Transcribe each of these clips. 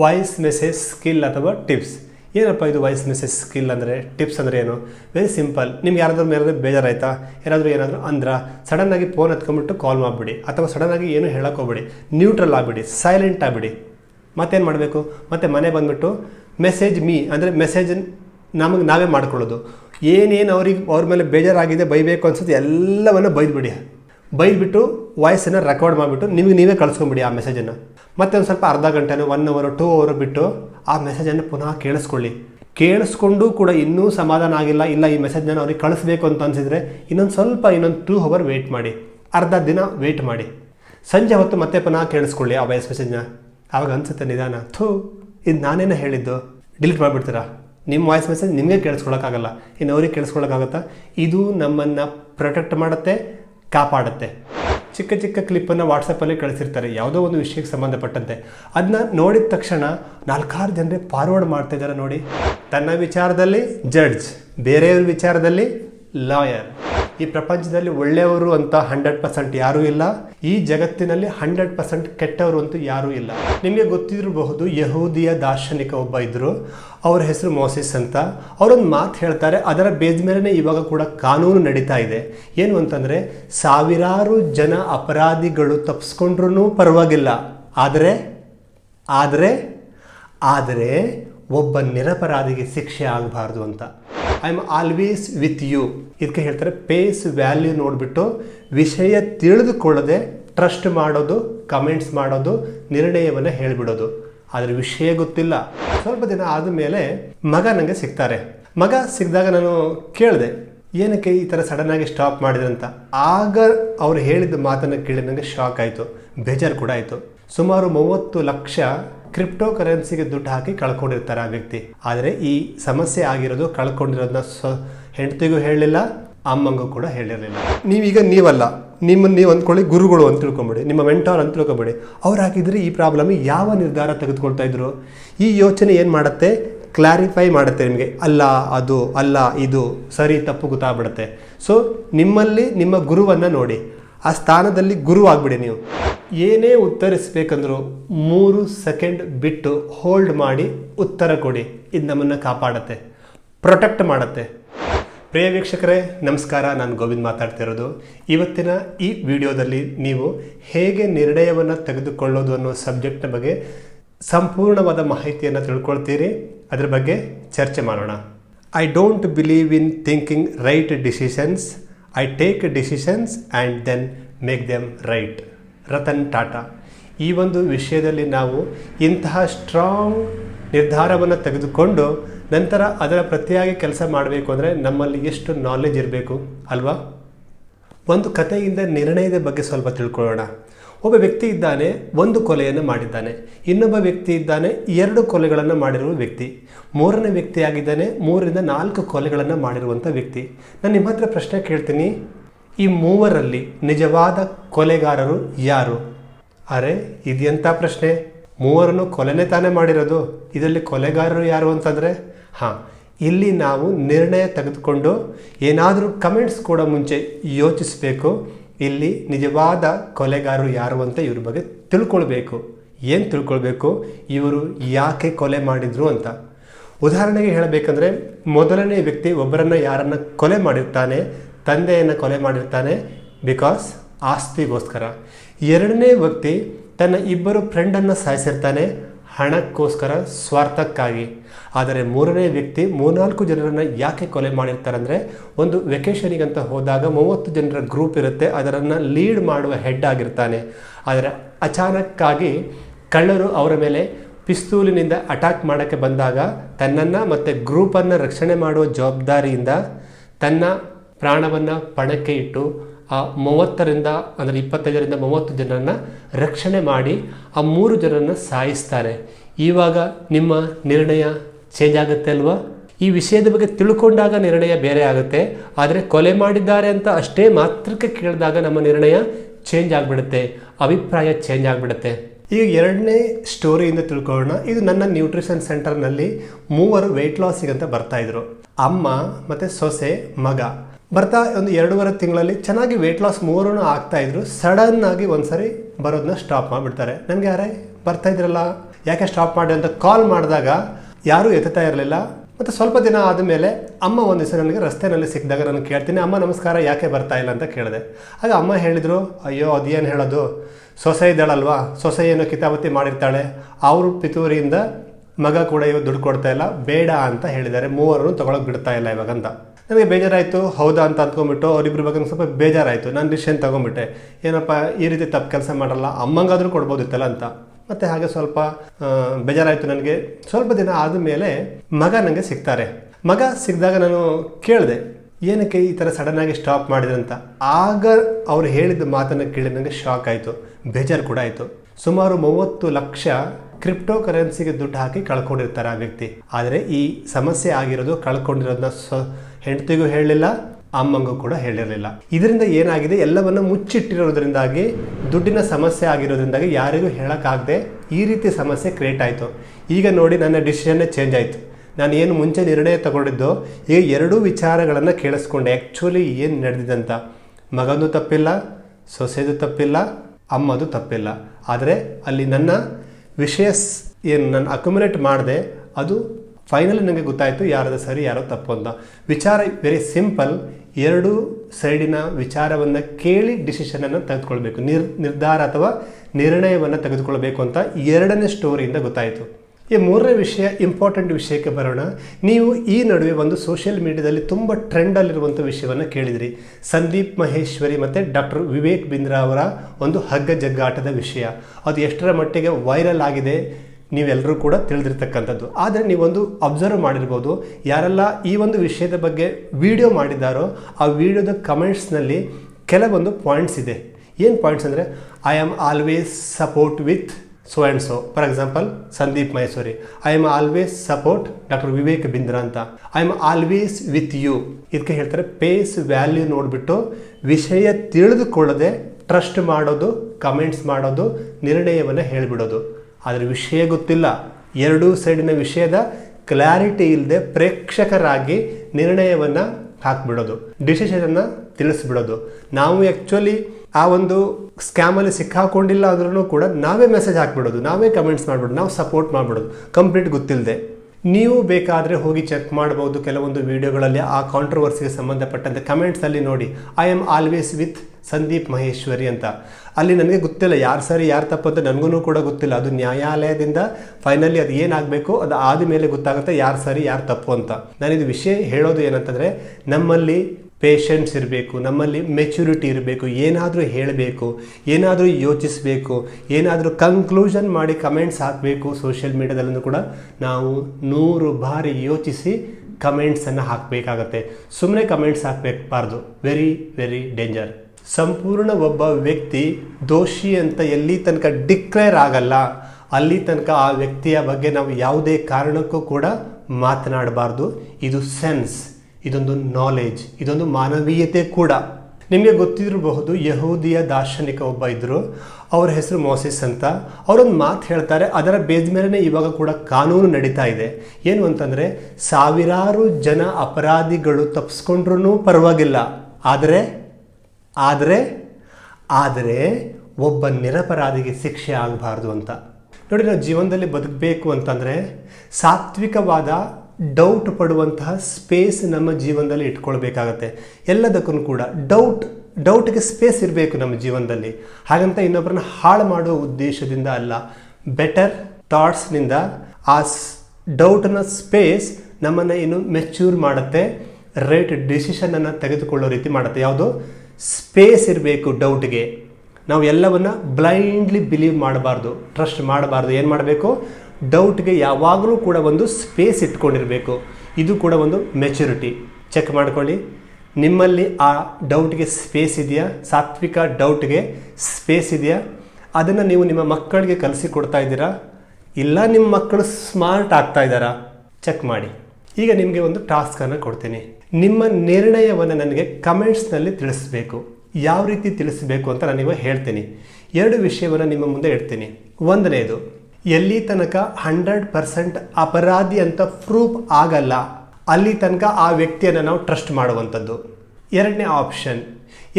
Voice message skill ಅಥವಾ tips ಏನಪ್ಪ ಇದು ವಾಯ್ಸ್ ಮೆಸೇಜ್ ಸ್ಕಿಲ್ ಅಂದರೆ ಟಿಪ್ಸ್ ಅಂದರೆ ಏನು? ವೆರಿ ಸಿಂಪಲ್ ನಿಮ್ಗೆ ಯಾರಾದರೂ ಮೇಲೆ ಬೇಜಾರಾಯ್ತಾ? ಏನಾದರೂ ಏನಾದರೂ ಅಂದ್ರ ಸಡನ್ನಾಗಿ ಫೋನ್ ಹತ್ಕೊಂಬಿಟ್ಟು ಕಾಲ್ ಮಾಡಿಬಿಡಿ. ಅಥವಾ ಸಡನ್ನಾಗಿ ಏನು ಹೇಳಕ್ಕೆ ಹೋಗ್ಬಿಡಿ. ನ್ಯೂಟ್ರಲ್ ಆಗಿಬಿಡಿ. ಸೈಲೆಂಟ್ ಆಗಿಬಿಡಿ. ಮತ್ತೇನು ಮಾಡಬೇಕು? ಮತ್ತು ಮನೆ ಬಂದುಬಿಟ್ಟು ಮೆಸೇಜ್ ಮೀ ಅಂದರೆ ಮೆಸೇಜ್ ನಮಗೆ ನಾವೇ ಮಾಡ್ಕೊಳ್ಳೋದು. ಏನೇನು ಅವ್ರಿಗೆ, ಅವ್ರ ಮೇಲೆ ಬೇಜಾರಾಗಿದೆ, ಬೈಬೇಕು ಅನ್ಸುತ್ತೆ, ಎಲ್ಲವನ್ನು ಬೈದ್ಬಿಡಿ. ಬೈದ್ಬಿಟ್ಟು ವಾಯ್ಸನ್ನು ರೆಕಾರ್ಡ್ ಮಾಡಿಬಿಟ್ಟು ನಿಮಗೆ ನೀವೇ ಕಳಿಸ್ಕೊಂಬಿಡಿ ಆ ಮೆಸೇಜನ್ನು ಮತ್ತೆ ಒಂದು ಸ್ವಲ್ಪ ಅರ್ಧ ಗಂಟೆನೋ ಒನ್ ಅವರು ಟೂ ಅವರು ಬಿಟ್ಟು ಆ ಮೆಸೇಜನ್ನು ಪುನಃ ಕೇಳಿಸ್ಕೊಳ್ಳಿ. ಕೇಳಿಸ್ಕೊಂಡು ಕೂಡ ಇನ್ನೂ ಸಮಾಧಾನ ಆಗಿಲ್ಲ, ಇಲ್ಲ ಈ ಮೆಸೇಜ್ನ ಅವ್ರಿಗೆ ಕಳಿಸ್ಬೇಕು ಅಂತ ಅನಿಸಿದರೆ ಇನ್ನೊಂದು ಸ್ವಲ್ಪ, ಇನ್ನೊಂದು ಟೂ ಅವರ್ ವೆಯ್ಟ್ ಮಾಡಿ. ಅರ್ಧ ದಿನ ವೆಯ್ಟ್ ಮಾಡಿ. ಸಂಜೆ ಹೊತ್ತು ಮತ್ತೆ ಪುನಃ ಕೇಳಿಸ್ಕೊಳ್ಳಿ ಆ ವಾಯ್ಸ್ ಮೆಸೇಜ್ನ ಆವಾಗ ಅನಿಸುತ್ತೆ ನಿಧಾನ, ಥೂ, ಇದು ನಾನೇನ ಹೇಳಿದ್ದು? ಡಿಲೀಟ್ ಮಾಡಿಬಿಡ್ತೀರಾ? ನಿಮ್ಮ ವಾಯ್ಸ್ ಮೆಸೇಜ್ ನಿಮಗೆ ಕೇಳಿಸ್ಕೊಳಕ್ಕಾಗಲ್ಲ. ಇನ್ನು ಅವ್ರಿಗೆ ಕೇಳಿಸ್ಕೊಳಕ್ಕಾಗತ್ತಾ? ಇದು ನಮ್ಮನ್ನು ಪ್ರೊಟೆಕ್ಟ್ ಮಾಡುತ್ತೆ, ಕಾಪಾಡುತ್ತೆ. ಚಿಕ್ಕ ಚಿಕ್ಕ ಕ್ಲಿಪ್ಪನ್ನು ವಾಟ್ಸಪ್ಪಲ್ಲಿ ಕಳಿಸಿರ್ತಾರೆ. ಯಾವುದೋ ಒಂದು ವಿಷಯಕ್ಕೆ ಸಂಬಂಧಪಟ್ಟಂತೆ. ಅದನ್ನ ನೋಡಿದ ತಕ್ಷಣ ನಾಲ್ಕಾರು ಜನರೇ ಫಾರ್ವರ್ಡ್ ಮಾಡ್ತಾ ಇದ್ದಾರೆ ನೋಡಿ. ತನ್ನ ವಿಚಾರದಲ್ಲಿ ಜಡ್ಜ್ ಬೇರೆಯವ್ರ ವಿಚಾರದಲ್ಲಿ ಲಾಯರ್ ಈ ಪ್ರಪಂಚದಲ್ಲಿ ಒಳ್ಳೆಯವರು ಅಂತ ಹಂಡ್ರೆಡ್ ಪರ್ಸೆಂಟ್ ಯಾರೂ ಇಲ್ಲ. ಈ ಜಗತ್ತಿನಲ್ಲಿ ಹಂಡ್ರೆಡ್ ಪರ್ಸೆಂಟ್ ಕೆಟ್ಟವರು ಅಂತೂ ಯಾರೂ ಇಲ್ಲ. ನಿಮಗೆ ಗೊತ್ತಿರಬಹುದು, ಯಹೂದಿಯ ದಾರ್ಶನಿಕ ಒಬ್ಬ ಇದ್ದರು ಅವರ ಹೆಸರು ಮೋಸಿಸ್ ಅಂತ. ಅವರೊಂದು ಮಾತು ಹೇಳ್ತಾರೆ, ಅದರ ಬೇಸ್ ಮೇಲೇ ಇವಾಗ ಕೂಡ ಕಾನೂನು ನಡೀತಾ ಇದೆ. ಏನು ಅಂತಂದರೆ, ಸಾವಿರಾರು ಜನ ಅಪರಾಧಿಗಳು ತಪ್ಪಿಸ್ಕೊಂಡ್ರೂ ಪರವಾಗಿಲ್ಲ. ಆದರೆ ಆದರೆ ಆದರೆ ಒಬ್ಬ ನಿರಪರಾಧಿಗೆ ಶಿಕ್ಷೆ ಆಗಬಾರ್ದು ಅಂತ. I am always with you ಇದಕ್ಕೆ ಹೇಳ್ತಾರೆ ಪೇಸ್ ವ್ಯಾಲ್ಯೂ ನೋಡಿಬಿಟ್ಟು ವಿಷಯ ತಿಳಿದುಕೊಳ್ಳದೆ ಟ್ರಸ್ಟ್ ಮಾಡೋದು ಕಮೆಂಟ್ಸ್ ಮಾಡೋದು, ನಿರ್ಣಯವನ್ನು ಹೇಳಿಬಿಡೋದು. ಆದರೆ ವಿಷಯ ಗೊತ್ತಿಲ್ಲ. ಸ್ವಲ್ಪ ದಿನ ಆದಮೇಲೆ ಮಗ ನನಗೆ ಸಿಗ್ತಾರೆ. ಮಗ ಸಿಕ್ಕಿದಾಗ ನಾನು ಕೇಳಿದೆ, ಏನಕ್ಕೆ ಈ ಥರ ಸಡನ್ನಾಗಿ ಸ್ಟಾಪ್ ಮಾಡಿದ್ರಂತ? ಆಗ ಅವ್ರು ಹೇಳಿದ ಮಾತನ್ನು ಕೇಳಿ ನನಗೆ ಶಾಕ್ ಆಯಿತು. ಬೇಜಾರು ಕೂಡ ಆಯಿತು. ಸುಮಾರು ಮೂವತ್ತು ಲಕ್ಷ ಕ್ರಿಪ್ಟೋ ಕರೆನ್ಸಿಗೆ ದುಡ್ಡು ಹಾಕಿ ಕಳ್ಕೊಂಡಿರ್ತಾರೆ ಆ ವ್ಯಕ್ತಿ. ಆದರೆ ಈ ಸಮಸ್ಯೆ ಆಗಿರೋದು ಕಳ್ಕೊಂಡಿರೋದನ್ನ ಸ್ವ ಹೆಂಡತಿಗೂ ಹೇಳಲಿಲ್ಲ, ಅಮ್ಮಂಗೂ ಕೂಡ ಹೇಳಿರಲಿಲ್ಲ. ನೀವೀಗ ನೀವಲ್ಲ ನಿಮ್ಮನ್ನು ನೀವು ಅಂದ್ಕೊಳ್ಳಿ ಗುರುಗಳು ಅಂತ ತಿಳ್ಕೊಂಬಿಡಿ, ನಿಮ್ಮ ಮೆಂಟಾರ್ ಅಂತ ತಿಳ್ಕೊಬೇಡಿ. ಅವ್ರು ಹಾಕಿದರೆ ಈ ಪ್ರಾಬ್ಲಮ್ ಯಾವ ನಿರ್ಧಾರ ತೆಗೆದುಕೊಳ್ತಾ ಇದ್ರು? ಈ ಯೋಚನೆ ಏನು ಮಾಡುತ್ತೆ? ಕ್ಲಾರಿಫೈ ಮಾಡುತ್ತೆ ನಿಮಗೆ. ಅಲ್ಲ, ಅದು, ಅಲ್ಲ, ಇದು, ಸರಿ, ತಪ್ಪು ಗೊತ್ತಾಗ್ಬಿಡುತ್ತೆ. ಸೊ, ನಿಮ್ಮಲ್ಲಿ ನಿಮ್ಮ ಗುರುವನ್ನು ನೋಡಿ. ಆ ಸ್ಥಾನದಲ್ಲಿ ಗುರು ಆಗ್ಬಿಡಿ ನೀವು. ಏನೇ ಉತ್ತರಿಸ್ಬೇಕಂದ್ರೂ ಮೂರು ಸೆಕೆಂಡ್ ಬಿಟ್ಟು ಹೋಲ್ಡ್ ಮಾಡಿ ಉತ್ತರ ಕೊಡಿ. ಇದು ನಮ್ಮನ್ನು ಕಾಪಾಡುತ್ತೆ. ಪ್ರೊಟೆಕ್ಟ್ ಮಾಡುತ್ತೆ. ಪ್ರಿಯ ವೀಕ್ಷಕರೇ, ನಮಸ್ಕಾರ. ನಾನು ಗೋವಿಂದ್ ಮಾತಾಡ್ತಿರೋದು. ಇವತ್ತಿನ ಈ ವಿಡಿಯೋದಲ್ಲಿ ನೀವು ಹೇಗೆ ನಿರ್ಣಯವನ್ನು ತೆಗೆದುಕೊಳ್ಳೋದು ಅನ್ನೋ ಸಬ್ಜೆಕ್ಟ್ನ ಬಗ್ಗೆ ಸಂಪೂರ್ಣವಾದ ಮಾಹಿತಿಯನ್ನು ತಿಳ್ಕೊಳ್ತೀರಿ. ಅದರ ಬಗ್ಗೆ ಚರ್ಚೆ ಮಾಡೋಣ. I don't believe in thinking right decisions I take decisions and then make them right Ratan Tata, ಈ ಒಂದು ವಿಷಯದಲ್ಲಿ ನಾವು ಇಂತಹ ಸ್ಟ್ರಾಂಗ್ ನಿರ್ಧಾರವನ್ನು ತೆಗೆದುಕೊಂಡು ನಂತರ ಅದರ ಪ್ರತಿಯಾಗಿ ಕೆಲಸ ಮಾಡಬೇಕು ಅಂದರೆ ನಮ್ಮಲ್ಲಿ ಎಷ್ಟು ನಾಲೆಜ್ ಇರಬೇಕು ಅಲ್ವಾ? ಒಂದು ಕಥೆಯಿಂದ ನಿರ್ಣಯದ ಬಗ್ಗೆ ಸ್ವಲ್ಪ ತಿಳ್ಕೊಳ್ಳೋಣ. ಒಬ್ಬ ವ್ಯಕ್ತಿ ಇದ್ದಾನೆ, ಒಂದು ಕೊಲೆಯನ್ನು ಮಾಡಿದ್ದಾನೆ. ಇನ್ನೊಬ್ಬ ವ್ಯಕ್ತಿ ಇದ್ದಾನೆ, ಎರಡು ಕೊಲೆಗಳನ್ನು ಮಾಡಿರುವ ವ್ಯಕ್ತಿ. ಮೂರನೇ ವ್ಯಕ್ತಿ ಆಗಿದ್ದಾನೆ, ಮೂರರಿಂದ ನಾಲ್ಕು ಕೊಲೆಗಳನ್ನು ಮಾಡಿರುವಂಥ ವ್ಯಕ್ತಿ. ನಾನು ನಿಮ್ಮ ಹತ್ರ ಪ್ರಶ್ನೆ ಕೇಳ್ತೀನಿ. ಈ ಮೂವರಲ್ಲಿ ನಿಜವಾದ ಕೊಲೆಗಾರರು ಯಾರು? ಅರೆ, ಇದೆಂಥ ಪ್ರಶ್ನೆ. ಮೂವರನ್ನು ಕೊಲೆನೇ ತಾನೇ ಮಾಡಿರೋದು. ಇದರಲ್ಲಿ ಕೊಲೆಗಾರರು ಯಾರು ಅಂತಂದರೆ? ಹಾಂ, ಇಲ್ಲಿ ನಾವು ನಿರ್ಣಯ ತೆಗೆದುಕೊಂಡು ಏನಾದರೂ ಕಮೆಂಟ್ಸ್ ಕೂಡ ಮುಂಚೆ ಯೋಚಿಸಬೇಕು. ಇಲ್ಲಿ ನಿಜವಾದ ಕೊಲೆಗಾರರು ಯಾರು ಅಂತ ಇವ್ರ ಬಗ್ಗೆ ತಿಳ್ಕೊಳ್ಬೇಕು. ಏನು ತಿಳ್ಕೊಳ್ಬೇಕು? ಇವರು ಯಾಕೆ ಕೊಲೆ ಮಾಡಿದ್ರು ಅಂತ. ಉದಾಹರಣೆಗೆ ಹೇಳಬೇಕಂದ್ರೆ, ಮೊದಲನೇ ವ್ಯಕ್ತಿ ಒಬ್ಬರನ್ನ ಯಾರನ್ನ ಕೊಲೆ ಮಾಡಿರ್ತಾನೆ, ತಂದೆಯನ್ನು ಕೊಲೆ ಮಾಡಿರ್ತಾನೆ ಬಿಕಾಸ್ ಆಸ್ತಿಗೋಸ್ಕರ. ಎರಡನೇ ವ್ಯಕ್ತಿ ತನ್ನ ಇಬ್ಬರು ಫ್ರೆಂಡನ್ನು ಸಾಯಿಸಿರ್ತಾನೆ ಹಣಕ್ಕೋಸ್ಕರ ಸ್ವಾರ್ಥಕ್ಕಾಗಿ. ಆದರೆ ಮೂರನೇ ವ್ಯಕ್ತಿ ಮೂರ್ನಾಲ್ಕು ಜನರನ್ನು ಯಾಕೆ ಕೊಲೆ ಮಾಡಿರ್ತಾರೆ ಅಂದರೆ ಒಂದು ವೆಕೇಷನಿಗೆ ಅಂತ ಹೋದಾಗ ಮೂವತ್ತು ಜನರ ಗ್ರೂಪ್ ಇರುತ್ತೆ, ಅದರನ್ನು ಲೀಡ್ ಮಾಡುವ ಹೆಡ್ ಆಗಿರ್ತಾನೆ. ಆದರೆ ಅಚಾನಕ್ಕಾಗಿ ಕಳ್ಳರು ಅವರ ಮೇಲೆ ಪಿಸ್ತೂಲಿನಿಂದ ಅಟ್ಯಾಕ್ ಮಾಡೋಕ್ಕೆ ಬಂದಾಗ, ತನ್ನನ್ನು ಮತ್ತು ಗ್ರೂಪನ್ನು ರಕ್ಷಣೆ ಮಾಡುವ ಜವಾಬ್ದಾರಿಯಿಂದ ತನ್ನ ಪ್ರಾಣವನ್ನು ಪಣಕ್ಕೆ ಇಟ್ಟು ಆ ಮೂವತ್ತರಿಂದ, ಅಂದರೆ ಇಪ್ಪತ್ತೈದರಿಂದ ಮೂವತ್ತು ಜನರನ್ನು ರಕ್ಷಣೆ ಮಾಡಿ ಆ ಮೂರು ಜನರನ್ನು ಸಾಯಿಸ್ತಾರೆ. ಇವಾಗ ನಿಮ್ಮ ನಿರ್ಣಯ ಚೇಂಜ್ ಆಗುತ್ತೆ ಅಲ್ವಾ? ಈ ವಿಷಯದ ಬಗ್ಗೆ ತಿಳ್ಕೊಂಡಾಗ ನಿರ್ಣಯ ಬೇರೆ ಆಗುತ್ತೆ. ಆದರೆ ಕೊಲೆ ಮಾಡಿದ್ದಾರೆ ಅಂತ ಅಷ್ಟೇ ಮಾತ್ರಕ್ಕೆ ಕೇಳಿದಾಗ ನಮ್ಮ ನಿರ್ಣಯ ಚೇಂಜ್ ಆಗಿಬಿಡುತ್ತೆ. ಅಭಿಪ್ರಾಯ ಚೇಂಜ್ ಆಗಿಬಿಡುತ್ತೆ. ಈಗ ಎರಡನೇ ಸ್ಟೋರಿಯಿಂದ ತಿಳ್ಕೊಳ್ಳೋಣ. ಇದು ನನ್ನ ನ್ಯೂಟ್ರಿಷನ್ ಸೆಂಟರ್ನಲ್ಲಿ ಮೂವರು ವೆಯ್ಟ್ ಲಾಸಿಗಂತ ಬರ್ತಾ ಇದ್ರು. ಅಮ್ಮ ಮತ್ತು ಸೊಸೆ, ಮಗ. ಬರ್ತಾ ಒಂದು ಎರಡೂವರೆ ತಿಂಗಳಲ್ಲಿ ಚೆನ್ನಾಗಿ ವೆಯ್ಟ್ ಲಾಸ್ ಮೂರೂ ಆಗ್ತಾ ಇದ್ರು. ಸಡನ್ ಆಗಿ ಒಂದ್ಸರಿ ಬರೋದನ್ನ ಸ್ಟಾಪ್ ಮಾಡಿಬಿಡ್ತಾರೆ. ನನಗೆ ಯಾರೇ ಬರ್ತಾ ಇದ್ರಲ್ಲ, ಯಾಕೆ ಸ್ಟಾಪ್ ಮಾಡಿ ಅಂತ ಕಾಲ್ ಮಾಡಿದಾಗ ಯಾರೂ ಎತ್ತುತ್ತಾ ಇರಲಿಲ್ಲ. ಮತ್ತು ಸ್ವಲ್ಪ ದಿನ ಆದಮೇಲೆ ಅಮ್ಮ ಒಂದು ದಿವಸ ನನಗೆ ರಸ್ತೆಯಲ್ಲಿ ಸಿಕ್ಕಿದಾಗ ನಾನು ಕೇಳ್ತೀನಿ, ಅಮ್ಮ ನಮಸ್ಕಾರ, ಯಾಕೆ ಬರ್ತಾ ಇಲ್ಲ? ಅಂತ ಕೇಳಿದೆ. ಆಗ ಅಮ್ಮ ಹೇಳಿದರು, ಅಯ್ಯೋ, ಅದೇನು ಹೇಳೋದು? ಸೊಸೆ ಇದ್ದಾಳಲ್ವಾ? ಸೊಸೆ ಏನೋ ಕಿತಾಬತಿ ಮಾಡಿರ್ತಾಳೆ. ಅವ್ರ ಪಿತೂರಿಯಿಂದ ಮಗ ಕೂಡ ಇವಾಗ ದುಡ್ಡು ಕೊಡ್ತಾ ಇಲ್ಲ, ಬೇಡ ಅಂತ ಹೇಳಿದ್ದಾರೆ. ಮೂವರನ್ನು ತಗೊಳಕ್ ಬಿಡ್ತಾ ಇಲ್ಲ ಇವಾಗ ಅಂತ ನನಗೆ ಬೇಜಾರಾಯಿತು, ಹೌದಾ ಅಂತ ಅಂದ್ಕೊಂಬಿಟ್ಟು ಅವರಿಬ್ಬರ ಬಗ್ಗೆ ಸ್ವಲ್ಪ ಬೇಜಾರಾಯಿತು. ನಾನು ಡಿಸಿಷನ್ ತೊಗೊಂಬಿಟ್ಟೆ ಏನಪ್ಪ, ಈ ರೀತಿ ತಪ್ಪು ಕೆಲಸ ಮಾಡಲ್ಲ, ಅಮ್ಮಂಗಾದರೂ ಕೊಡ್ಬೋದಿತ್ತಲ್ಲ ಅಂತ. ಮತ್ತು ಹಾಗೆ ಸ್ವಲ್ಪ ಬೇಜಾರಾಯಿತು ನನಗೆ. ಸ್ವಲ್ಪ ದಿನ ಆದಮೇಲೆ ಮಗ ನನಗೆ ಸಿಗ್ತಾರೆ. ಮಗ ಸಿಕ್ಕಿದಾಗ ನಾನು ಕೇಳಿದೆ, ಏನಕ್ಕೆ ಈ ಥರ ಸಡನ್ನಾಗಿ ಸ್ಟಾಪ್ ಮಾಡಿದ್ರೆ ಅಂತ? ಆಗ ಅವರು ಹೇಳಿದ ಮಾತನ್ನು ಕೇಳಿ ನನಗೆ ಶಾಕ್ ಆಯಿತು. ಬೇಜಾರು ಕೂಡ ಆಯಿತು. ಸುಮಾರು ಮೂವತ್ತು ಲಕ್ಷ ಕ್ರಿಪ್ಟೋ ಕರೆನ್ಸಿಗೆ ದುಡ್ಡು ಹಾಕಿ ಕಳ್ಕೊಂಡಿರ್ತಾರೆ ಆ ವ್ಯಕ್ತಿ. ಆದರೆ ಈ ಸಮಸ್ಯೆ ಆಗಿರೋದು ಕಳ್ಕೊಂಡಿರೋದನ್ನ ಸ್ವ ಹೆಂಡತಿಗೂ ಹೇಳಲಿಲ್ಲ, ಅಮ್ಮಂಗೂ ಕೂಡ ಹೇಳಿರಲಿಲ್ಲ ಇದರಿಂದ ಏನಾಗಿದೆ? ಎಲ್ಲವನ್ನ ಮುಚ್ಚಿಟ್ಟಿರೋದ್ರಿಂದಾಗಿ, ದುಡ್ಡಿನ ಸಮಸ್ಯೆ ಆಗಿರೋದ್ರಿಂದಾಗಿ ಯಾರಿಗೂ ಹೇಳೋಕ್ಕಾಗದೆ ಈ ರೀತಿ ಸಮಸ್ಯೆ ಕ್ರಿಯೇಟ್ ಆಯಿತು. ಈಗ ನೋಡಿ ನನ್ನ ಡಿಸಿಷನ್ನೇ ಚೇಂಜ್ ಆಯಿತು. ನಾನು ಏನು ಮುಂಚೆ ನಿರ್ಣಯ ತಗೊಂಡಿದ್ದೋ, ಈಗ ಎರಡೂ ವಿಚಾರಗಳನ್ನು ಕೇಳಿಸ್ಕೊಂಡೆ. ಆ್ಯಕ್ಚುಲಿ ಏನು ನಡೆದಿದಂತ ಮಗನೂ ತಪ್ಪಿಲ್ಲ, ಸೊಸೆದು ತಪ್ಪಿಲ್ಲ, ಅಮ್ಮದು ತಪ್ಪಿಲ್ಲ. ಆದರೆ ಅಲ್ಲಿ ನನ್ನ ವಿಷಯಸ್ ಏನು ನಾನು ಅಕ್ಯುಮುಲೇಟ್ ಮಾಡಿದೆ, ಅದು ಫೈನಲಿ ನನಗೆ ಗೊತ್ತಾಯಿತು ಯಾರದು ಸರಿ, ಯಾರೋ ತಪ್ಪು ಅಂತ. ವಿಚಾರ ವೆರಿ ಸಿಂಪಲ್ ಎರಡು ಸೈಡಿನ ವಿಚಾರವನ್ನು ಕೇಳಿ ಡಿಸಿಷನನ್ನು ತೆಗೆದುಕೊಳ್ಬೇಕು. ನಿರ್, ನಿರ್ಧಾರ ಅಥವಾ ನಿರ್ಣಯವನ್ನು ತೆಗೆದುಕೊಳ್ಬೇಕು ಅಂತ ಎರಡನೇ ಸ್ಟೋರಿಯಿಂದ ಗೊತ್ತಾಯಿತು. ಈ ಮೂರನೇ ವಿಷಯ ಇಂಪಾರ್ಟೆಂಟ್ ವಿಷಯಕ್ಕೆ ಬರೋಣ. ನೀವು ಈ ನಡುವೆ ಒಂದು ಸೋಷಿಯಲ್ ಮೀಡಿಯಾದಲ್ಲಿ ತುಂಬ ಟ್ರೆಂಡಲ್ಲಿರುವಂಥ ವಿಷಯವನ್ನು ಕೇಳಿದಿರಿ. ಸಂದೀಪ್ ಮಹೇಶ್ವರಿ ಮತ್ತು ಡಾಕ್ಟರ್ ವಿವೇಕ್ ಬಿಂದ್ರಾ ಅವರ ಒಂದು ಹಗ್ಗ ಜಗ್ಗಾಟದ ವಿಷಯ. ಅದು ಎಷ್ಟರ ಮಟ್ಟಿಗೆ ವೈರಲ್ ಆಗಿದೆ? ನೀವೆಲ್ಲರೂ ಕೂಡ ತಿಳಿದಿರ್ತಕ್ಕಂಥದ್ದು. ಆದರೆ ನೀವೊಂದು ಅಬ್ಸರ್ವ್ ಮಾಡಿರ್ಬೋದು, ಯಾರೆಲ್ಲ ಈ ಒಂದು ವಿಷಯದ ಬಗ್ಗೆ ವಿಡಿಯೋ ಮಾಡಿದ್ದಾರೋ, ಆ ವಿಡಿಯೋದ ಕಮೆಂಟ್ಸ್ನಲ್ಲಿ ಕೆಲವೊಂದು ಪಾಯಿಂಟ್ಸ್ ಇದೆ. ಏನು ಪಾಯಿಂಟ್ಸ್ ಅಂದರೆ I am always support with so and so for example Sandeep Maheshwari I am always support doctor Vivek Bindra ಅಂತ. I am always with you ಇದಕ್ಕೆ ಹೇಳ್ತಾರೆ ಪೇಸ್ ವ್ಯಾಲ್ಯೂ ನೋಡಿಬಿಟ್ಟು ವಿಷಯ ತಿಳಿದುಕೊಳ್ಳದೆ ಟ್ರಸ್ಟ್ ಮಾಡೋದು ಕಮೆಂಟ್ಸ್ ಮಾಡೋದು, ನಿರ್ಣಯವನ್ನು ಹೇಳಿಬಿಡೋದು. ಆದರೆ ವಿಷಯ ಗೊತ್ತಿಲ್ಲ. ಎರಡೂ ಸೈಡಿನ ವಿಷಯದ ಕ್ಲಾರಿಟಿ ಇಲ್ಲದೆ ಪ್ರೇಕ್ಷಕರಾಗಿ ನಿರ್ಣಯವನ್ನು ಹಾಕ್ಬಿಡೋದು ಡಿಸಿಷನನ್ನು ತಿಳಿಸ್ಬಿಡೋದು. ನಾವು ಆ್ಯಕ್ಚುಲಿ ಆ ಒಂದು ಸ್ಕ್ಯಾಮಲ್ಲಿ ಸಿಕ್ಕಾಕೊಂಡಿಲ್ಲ ಅಂದ್ರೂ ಕೂಡ ನಾವೇ ಮೆಸೇಜ್ ಹಾಕ್ಬಿಡೋದು, ನಾವೇ ಕಮೆಂಟ್ಸ್ ಮಾಡ್ಬಿಡೋದು, ನಾವು ಸಪೋರ್ಟ್ ಮಾಡ್ಬಿಡೋದು ಕಂಪ್ಲೀಟ್ ಗೊತ್ತಿಲ್ಲದೆ ನೀವು ಬೇಕಾದರೆ ಹೋಗಿ ಚೆಕ್ ಮಾಡ್ಬೋದು ಕೆಲವೊಂದು ವಿಡಿಯೋಗಳಲ್ಲಿ ಆ ಕಾಂಟ್ರವರ್ಸಿಗೆ ಸಂಬಂಧಪಟ್ಟಂತೆ ಕಮೆಂಟ್ಸಲ್ಲಿ ನೋಡಿ I am always with Sandeep Maheshwari ಅಂತ. ಅಲ್ಲಿ ನನಗೆ ಗೊತ್ತಿಲ್ಲ ಯಾರು ಸರಿ ಯಾರು ತಪ್ಪು ಅಂತ ನನಗೂ ಕೂಡ ಗೊತ್ತಿಲ್ಲ. ಅದು ನ್ಯಾಯಾಲಯದಿಂದ ಫೈನಲಿ ಅದು ಏನಾಗಬೇಕು ಅದು ಆದ ಮೇಲೆ ಗೊತ್ತಾಗುತ್ತೆ ಯಾರು ಸರಿ ಯಾರು ತಪ್ಪು ಅಂತ. ನಾನಿದು ವಿಷಯ ಹೇಳೋದು ಏನಂತಂದರೆ, ನಮ್ಮಲ್ಲಿ ಪೇಷನ್ಸ್ ಇರಬೇಕು, ನಮ್ಮಲ್ಲಿ ಮೆಚುರಿಟಿ ಇರಬೇಕು, ಏನಾದರೂ ಹೇಳಬೇಕು, ಏನಾದರೂ ಯೋಚಿಸಬೇಕು, ಏನಾದರೂ ಕನ್ಕ್ಲೂಷನ್ ಮಾಡಿ ಕಮೆಂಟ್ಸ್ ಹಾಕಬೇಕು ಸೋಷಿಯಲ್ ಮೀಡ್ಯಾದಲ್ಲೂ ಕೂಡ ನಾವು ನೂರು ಬಾರಿ ಯೋಚಿಸಿ ಕಮೆಂಟ್ಸನ್ನು ಹಾಕಬೇಕಾಗತ್ತೆ. ಸುಮ್ಮನೆ ಕಮೆಂಟ್ಸ್ ಹಾಕಬೇಕಾರ್ದು ವೆರಿ ವೆರಿ ಡೇಂಜರ್ ಸಂಪೂರ್ಣ ಒಬ್ಬ ವ್ಯಕ್ತಿ ದೋಷಿ ಅಂತ ಎಲ್ಲಿ ತನಕ ಡಿಕ್ಲೇರ್ ಆಗಲ್ಲ, ಅಲ್ಲಿ ತನಕ ಆ ವ್ಯಕ್ತಿಯ ಬಗ್ಗೆ ನಾವು ಯಾವುದೇ ಕಾರಣಕ್ಕೂ ಕೂಡ ಮಾತನಾಡಬಾರ್ದು. ಇದು ಸೆನ್ಸ್ ಇದೊಂದು ನಾಲೆಜ್ ಇದೊಂದು ಮಾನವೀಯತೆ ಕೂಡ. ನಿಮಗೆ ಗೊತ್ತಿರಬಹುದು, ಯಹೂದಿಯ ದಾರ್ಶನಿಕ ಒಬ್ಬ ಇದ್ದರು ಅವ್ರ ಹೆಸರು ಮೋಸಿಸ್ ಅಂತ. ಅವರೊಂದು ಮಾತು ಹೇಳ್ತಾರೆ, ಅದರ ಬೇಸ್ ಮೇಲೇ ಇವಾಗ ಕೂಡ ಕಾನೂನು ನಡೀತಾ ಇದೆ. ಏನು ಅಂತಂದರೆ, ಸಾವಿರಾರು ಜನ ಅಪರಾಧಿಗಳು ತಪ್ಪಿಸ್ಕೊಂಡ್ರೂ ಪರವಾಗಿಲ್ಲ. ಆದರೆ ಆದರೆ ಆದರೆ ಒಬ್ಬ ನಿರಪರಾಧಿಗೆ ಶಿಕ್ಷೆ ಆಗಬಾರ್ದು ಅಂತ. ನೋಡಿ, ನಾವು ಜೀವನದಲ್ಲಿ ಬದುಕಬೇಕು ಅಂತಂದರೆ ಸಾತ್ವಿಕವಾದ ಡೌಟ್ ಪಡುವಂತಹ ಸ್ಪೇಸ್ ನಮ್ಮ ಜೀವನದಲ್ಲಿ ಇಟ್ಕೊಳ್ಬೇಕಾಗತ್ತೆ. ಎಲ್ಲದಕ್ಕೂ ಕೂಡ ಡೌಟ್ ಡೌಟ್ಗೆ ಸ್ಪೇಸ್ ಇರಬೇಕು ನಮ್ಮ ಜೀವನದಲ್ಲಿ. ಹಾಗಂತ ಇನ್ನೊಬ್ಬರನ್ನ ಹಾಳು ಮಾಡುವ ಉದ್ದೇಶದಿಂದ ಅಲ್ಲ ಬೆಟರ್ ಥಾಟ್ಸ್ನಿಂದ ಆ ಡೌಟ್ನ ಸ್ಪೇಸ್ ನಮ್ಮನ್ನು ಇನ್ನು ಮೆಚ್ಯೂರ್ ಮಾಡುತ್ತೆ ರೈಟ್ ಡಿಸಿಷನನ್ನು ತೆಗೆದುಕೊಳ್ಳೋ ರೀತಿ ಮಾಡುತ್ತೆ. ಯಾವುದು? ಸ್ಪೇಸ್ ಇರಬೇಕು ಡೌಟ್ಗೆ ನಾವು ಎಲ್ಲವನ್ನು ಬ್ಲೈಂಡ್ಲಿ ಬಿಲೀವ್ ಮಾಡಬಾರ್ದು ಟ್ರಸ್ಟ್ ಮಾಡಬಾರ್ದು. ಏನು ಮಾಡಬೇಕು? ಡೌಟ್ಗೆ ಯಾವಾಗಲೂ ಕೂಡ ಒಂದು ಸ್ಪೇಸ್ ಇಟ್ಕೊಂಡಿರಬೇಕು. ಇದು ಕೂಡ ಒಂದು ಮೆಚುರಿಟಿ ಚೆಕ್ ಮಾಡ್ಕೊಳ್ಳಿ. ನಿಮ್ಮಲ್ಲಿ ಆ ಡೌಟ್ಗೆ ಸ್ಪೇಸ್ ಇದೆಯಾ? ಸಾತ್ವಿಕ ಡೌಟ್ಗೆ ಸ್ಪೇಸ್ ಇದೆಯಾ? ಅದನ್ನು ನೀವು ನಿಮ್ಮ ಮಕ್ಕಳಿಗೆ ಕಲಿಸಿಕೊಡ್ತಾ ಇದ್ದೀರಾ? ಇಲ್ಲ ನಿಮ್ಮ ಮಕ್ಕಳು ಸ್ಮಾರ್ಟ್ ಆಗ್ತಾ ಇದ್ದಾರಾ? ಚೆಕ್ ಮಾಡಿ. ಈಗ ನಿಮಗೆ ಒಂದು ಟಾಸ್ಕನ್ನು ಕೊಡ್ತೀನಿ. ನಿಮ್ಮ ನಿರ್ಣಯವನ್ನು ನನಗೆ ಕಮೆಂಟ್ಸ್ನಲ್ಲಿ ತಿಳಿಸ್ಬೇಕು. ಯಾವ ರೀತಿ ತಿಳಿಸಬೇಕು ಅಂತ ನಾನು ಇವಾಗ ಹೇಳ್ತೀನಿ. ಎರಡು ವಿಷಯವನ್ನು ನಿಮ್ಮ ಮುಂದೆ ಇಡ್ತೀನಿ. ಒಂದನೇದು, ಎಲ್ಲಿ ತನಕ ಹಂಡ್ರೆಡ್ ಪರ್ಸೆಂಟ್ ಅಪರಾಧಿ ಅಂತ ಪ್ರೂಫ್ ಆಗಲ್ಲ, ಅಲ್ಲಿ ತನಕ ಆ ವ್ಯಕ್ತಿಯನ್ನು ನಾವು ಟ್ರಸ್ಟ್ ಮಾಡುವಂಥದ್ದು. ಎರಡನೇ ಆಪ್ಷನ್